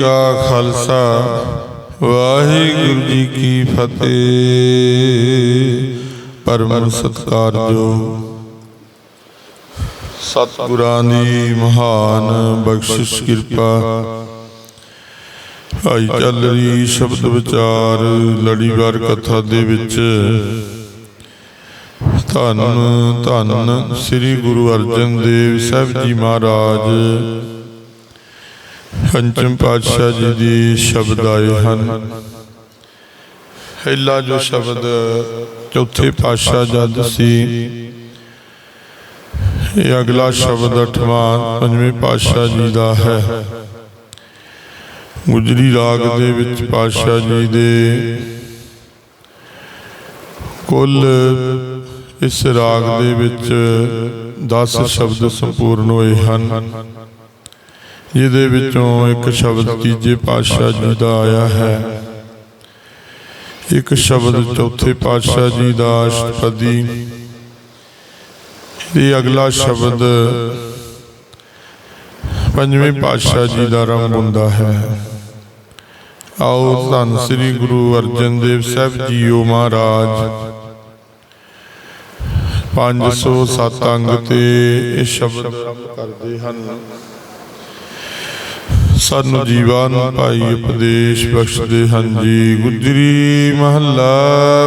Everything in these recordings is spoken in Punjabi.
ਕਾ ਖਾਲਸਾ, ਵਾਹਿਗੁਰੂ ਜੀ ਕੀ ਫਤਿਹ। ਪਰਮ ਸਤਕਾਰਯੋ ਸਤਿਗੁਰਾਂ ਦੀ ਮਹਾਨ ਬਖਸ਼ਿਸ਼ ਕਿਰਪਾ। ਆਈ ਚੱਲ ਰਹੀ ਸ਼ਬਦ ਵਿਚਾਰ, ਲੜੀਵਾਰ ਕਥਾ ਦੇ ਵਿੱਚ। ਧੰਨ ਧੰਨ ਸ੍ਰੀ ਗੁਰੂ ਅਰਜਨ ਦੇਵ ਸਾਹਿਬ ਜੀ ਮਹਾਰਾਜ। ਪੰਚਮ ਪਾਤਸ਼ਾਹ ਜੀ ਦੀ ਸ਼ਬਦ ਆਏ ਹਨ। ਪਹਿਲਾ ਜੋ ਸ਼ਬਦ ਚੌਥੇ ਪਾਤਸ਼ਾਹ ਜਦ ਸੀ ਇਹ ਅਗਲਾ ਸ਼ਬਦ ਅਠਵਾਂ, ਪੰਜਵੇਂ ਪਾਤਸ਼ਾਹ ਜੀ ਦਾ ਹੈ। ਗੁਜਰੀ ਰਾਗ ਦੇ ਵਿੱਚ ਪਾਤਸ਼ਾਹ ਜੀ ਦੇ ਕੁੱਲ ਇਸ ਰਾਗ ਦੇ ਵਿੱਚ 10 ਸ਼ਬਦ ਸੰਪੂਰਨ ਹੋਏ ਹਨ। ਜਿਹਦੇ ਵਿੱਚੋਂ ਇੱਕ ਸ਼ਬਦ ਤੀਜੇ ਪਾਤਸ਼ਾਹ ਜੀ ਦਾ ਆਇਆ ਹੈ। ਇੱਕ ਸ਼ਬਦ ਚੌਥੇ ਪਾਤਸ਼ਾਹ ਜੀ ਦਾ ਅਸ਼ਟਪਦੀ। ਇਹ ਅਗਲਾ ਸ਼ਬਦ ਪੰਜਵੇਂ ਪਾਤਸ਼ਾਹ ਜੀ ਦਾ ਰੰਗ ਹੁੰਦਾ ਹੈ। ਆਓ ਧੰਨ ਸ੍ਰੀ ਗੁਰੂ ਅਰਜਨ ਦੇਵ ਸਾਹਿਬ ਜੀਓ ਮਹਾਰਾਜ। 507 ਅੰਗ ਤੇ ਇਹ ਸ਼ਬਦ ਕਰਦੇ ਹਨ। ਸਾਨੂੰ ਜੀਵਨ ਭਾਈ ਉਪਦੇਸ਼ ਬਖਸ਼ਦੇ ਹਨ ਜੀ। ਗੁਜਰੀ ਮਹੱਲਾ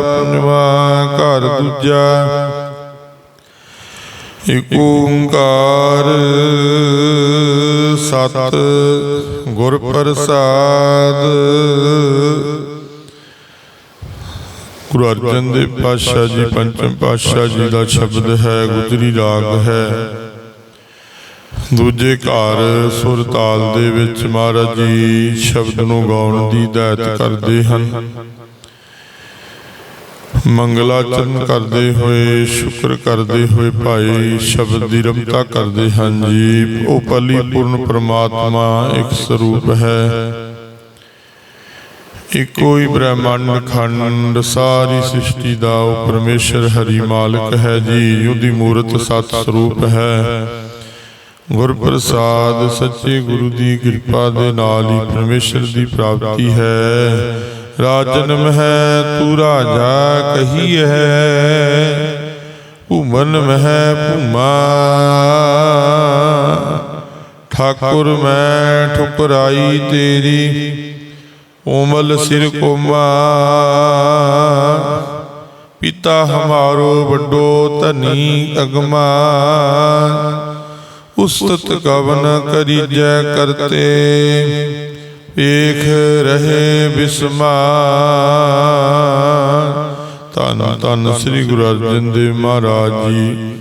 ਪੰਜਵਾ ਘਰ ਦੂਜਾ। ਇਕ ਓੰਕਾਰ ਸਤ ਗੁਰ ਪ੍ਰਸਾਦ। ਗੁਰੂ ਅਰਜਨ ਦੇਵ ਪਾਤਸ਼ਾਹ ਜੀ ਪੰਚਮ ਪਾਤਸ਼ਾਹ ਜੀ ਦਾ ਸ਼ਬਦ ਹੈ, ਗੁਜਰੀ ਰਾਗ ਹੈ। ਦੂਜੇ ਘਰ ਸੁਰ ਤਾਲ ਦੇ ਵਿੱਚ ਮਹਾਰਾਜ ਜੀ ਸ਼ਬਦ ਨੂੰ ਗਾਉਣ ਦੀ ਦਾਤ ਕਰਦੇ ਹਨ। ਮੰਗਲਾਚਰਨ ਕਰਦੇ ਹੋਏ, ਸ਼ੁਕਰ ਕਰਦੇ ਹੋਏ ਭਾਈ ਸ਼ਬਦ ਦੀ ਰਮਤਾ ਕਰਦੇ ਹਨ ਜੀ। ਉਹ ਪਰਿਪੂਰਨ ਪ੍ਰਮਾਤਮਾ ਇੱਕ ਸਰੂਪ ਹੈ। ਇੱਕੋ ਹੀ ਬ੍ਰਹਮੰਡ ਖੰਡ, ਸਾਰੀ ਸ੍ਰਿਸ਼ਟੀ ਦਾ ਉਹ ਪਰਮੇਸ਼ਰ ਹਰੀ ਮਾਲਕ ਹੈ ਜੀ। ਉਹਦੀ ਮੂਰਤ ਸਤ ਸਰੂਪ ਹੈ। ਗੁਰ ਪ੍ਰਸਾਦ ਸੱਚੇ ਗੁਰੂ ਦੀ ਕਿਰਪਾ ਦੇ ਨਾਲ ਹੀ ਪਰਮੇਸ਼ਰ ਦੀ ਪ੍ਰਾਪਤੀ ਹੈ। ਰਾਜ ਜਨਮ ਹੈ ਤੂੰ ਰਾਜਾ ਕਹੀ ਹੈ ਭੂਮਨ ਮਹਿ ਭੂਮਾ। ਠਾਕੁਰ ਮੈਂ ਠੁਕਰਾਈ ਤੇਰੀ। ਕੋਮਲ ਸਿਰ ਕੋਮਾ। ਪਿਤਾ ਹਮਾਰੋ ਵੱਡੋ ਧਨੀ ਅਗਮਾ। ਉਸਤਤ ਕਵਨ ਕਰੀਜੈ ਕਰਤੇ, ਵੇਖ ਰਹੇ ਬਿਸਮਾ ਤਨ ਤਨ ਸ੍ਰੀ ਗੁਰੂ ਅਰਜਨ ਦੇਵ ਮਹਾਰਾਜ ਜੀ।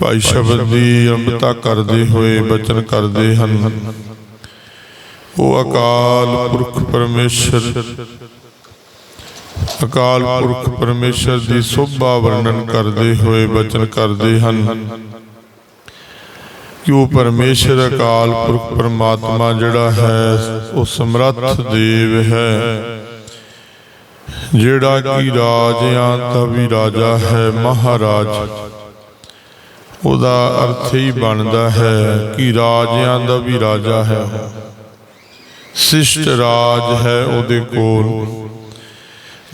ਭਾਈ ਸ਼ਬਦ ਦੀ ਅੰਮ੍ਰਿਤਾ ਕਰਦੇ ਹੋਏ ਬਚਨ ਕਰਦੇ ਹਨ। ਉਹ ਅਕਾਲ ਪੁਰਖ ਪਰਮੇਸ਼ਰ, ਅਕਾਲ ਪੁਰਖ ਪਰਮੇਸ਼ਰ ਦੀ ਸੋਭਾ ਵਰਣਨ ਕਰਦੇ ਹੋਏ ਬਚਨ ਕਰਦੇ ਹਨ। ਕਿ ਉਹ ਪਰਮੇਸ਼ਰ ਅਕਾਲ ਪੁਰਖ ਪਰਮਾਤਮਾ ਜਿਹੜਾ ਹੈ, ਉਹ ਸਮਰੱਥ ਦੇਵ ਹੈ। ਜਿਹੜਾ ਕਿ ਰਾਜਿਆਂ ਦਾ ਵੀ ਰਾਜਾ ਹੈ, ਮਹਾਰਾਜ। ਉਹਦਾ ਅਰਥ ਹੀ ਬਣਦਾ ਹੈ ਕਿ ਰਾਜਿਆਂ ਦਾ ਵੀ ਰਾਜਾ ਹੈ। ਸਿਸ਼ਟ ਰਾਜ ਹੈ ਉਹਦੇ ਕੋਲ।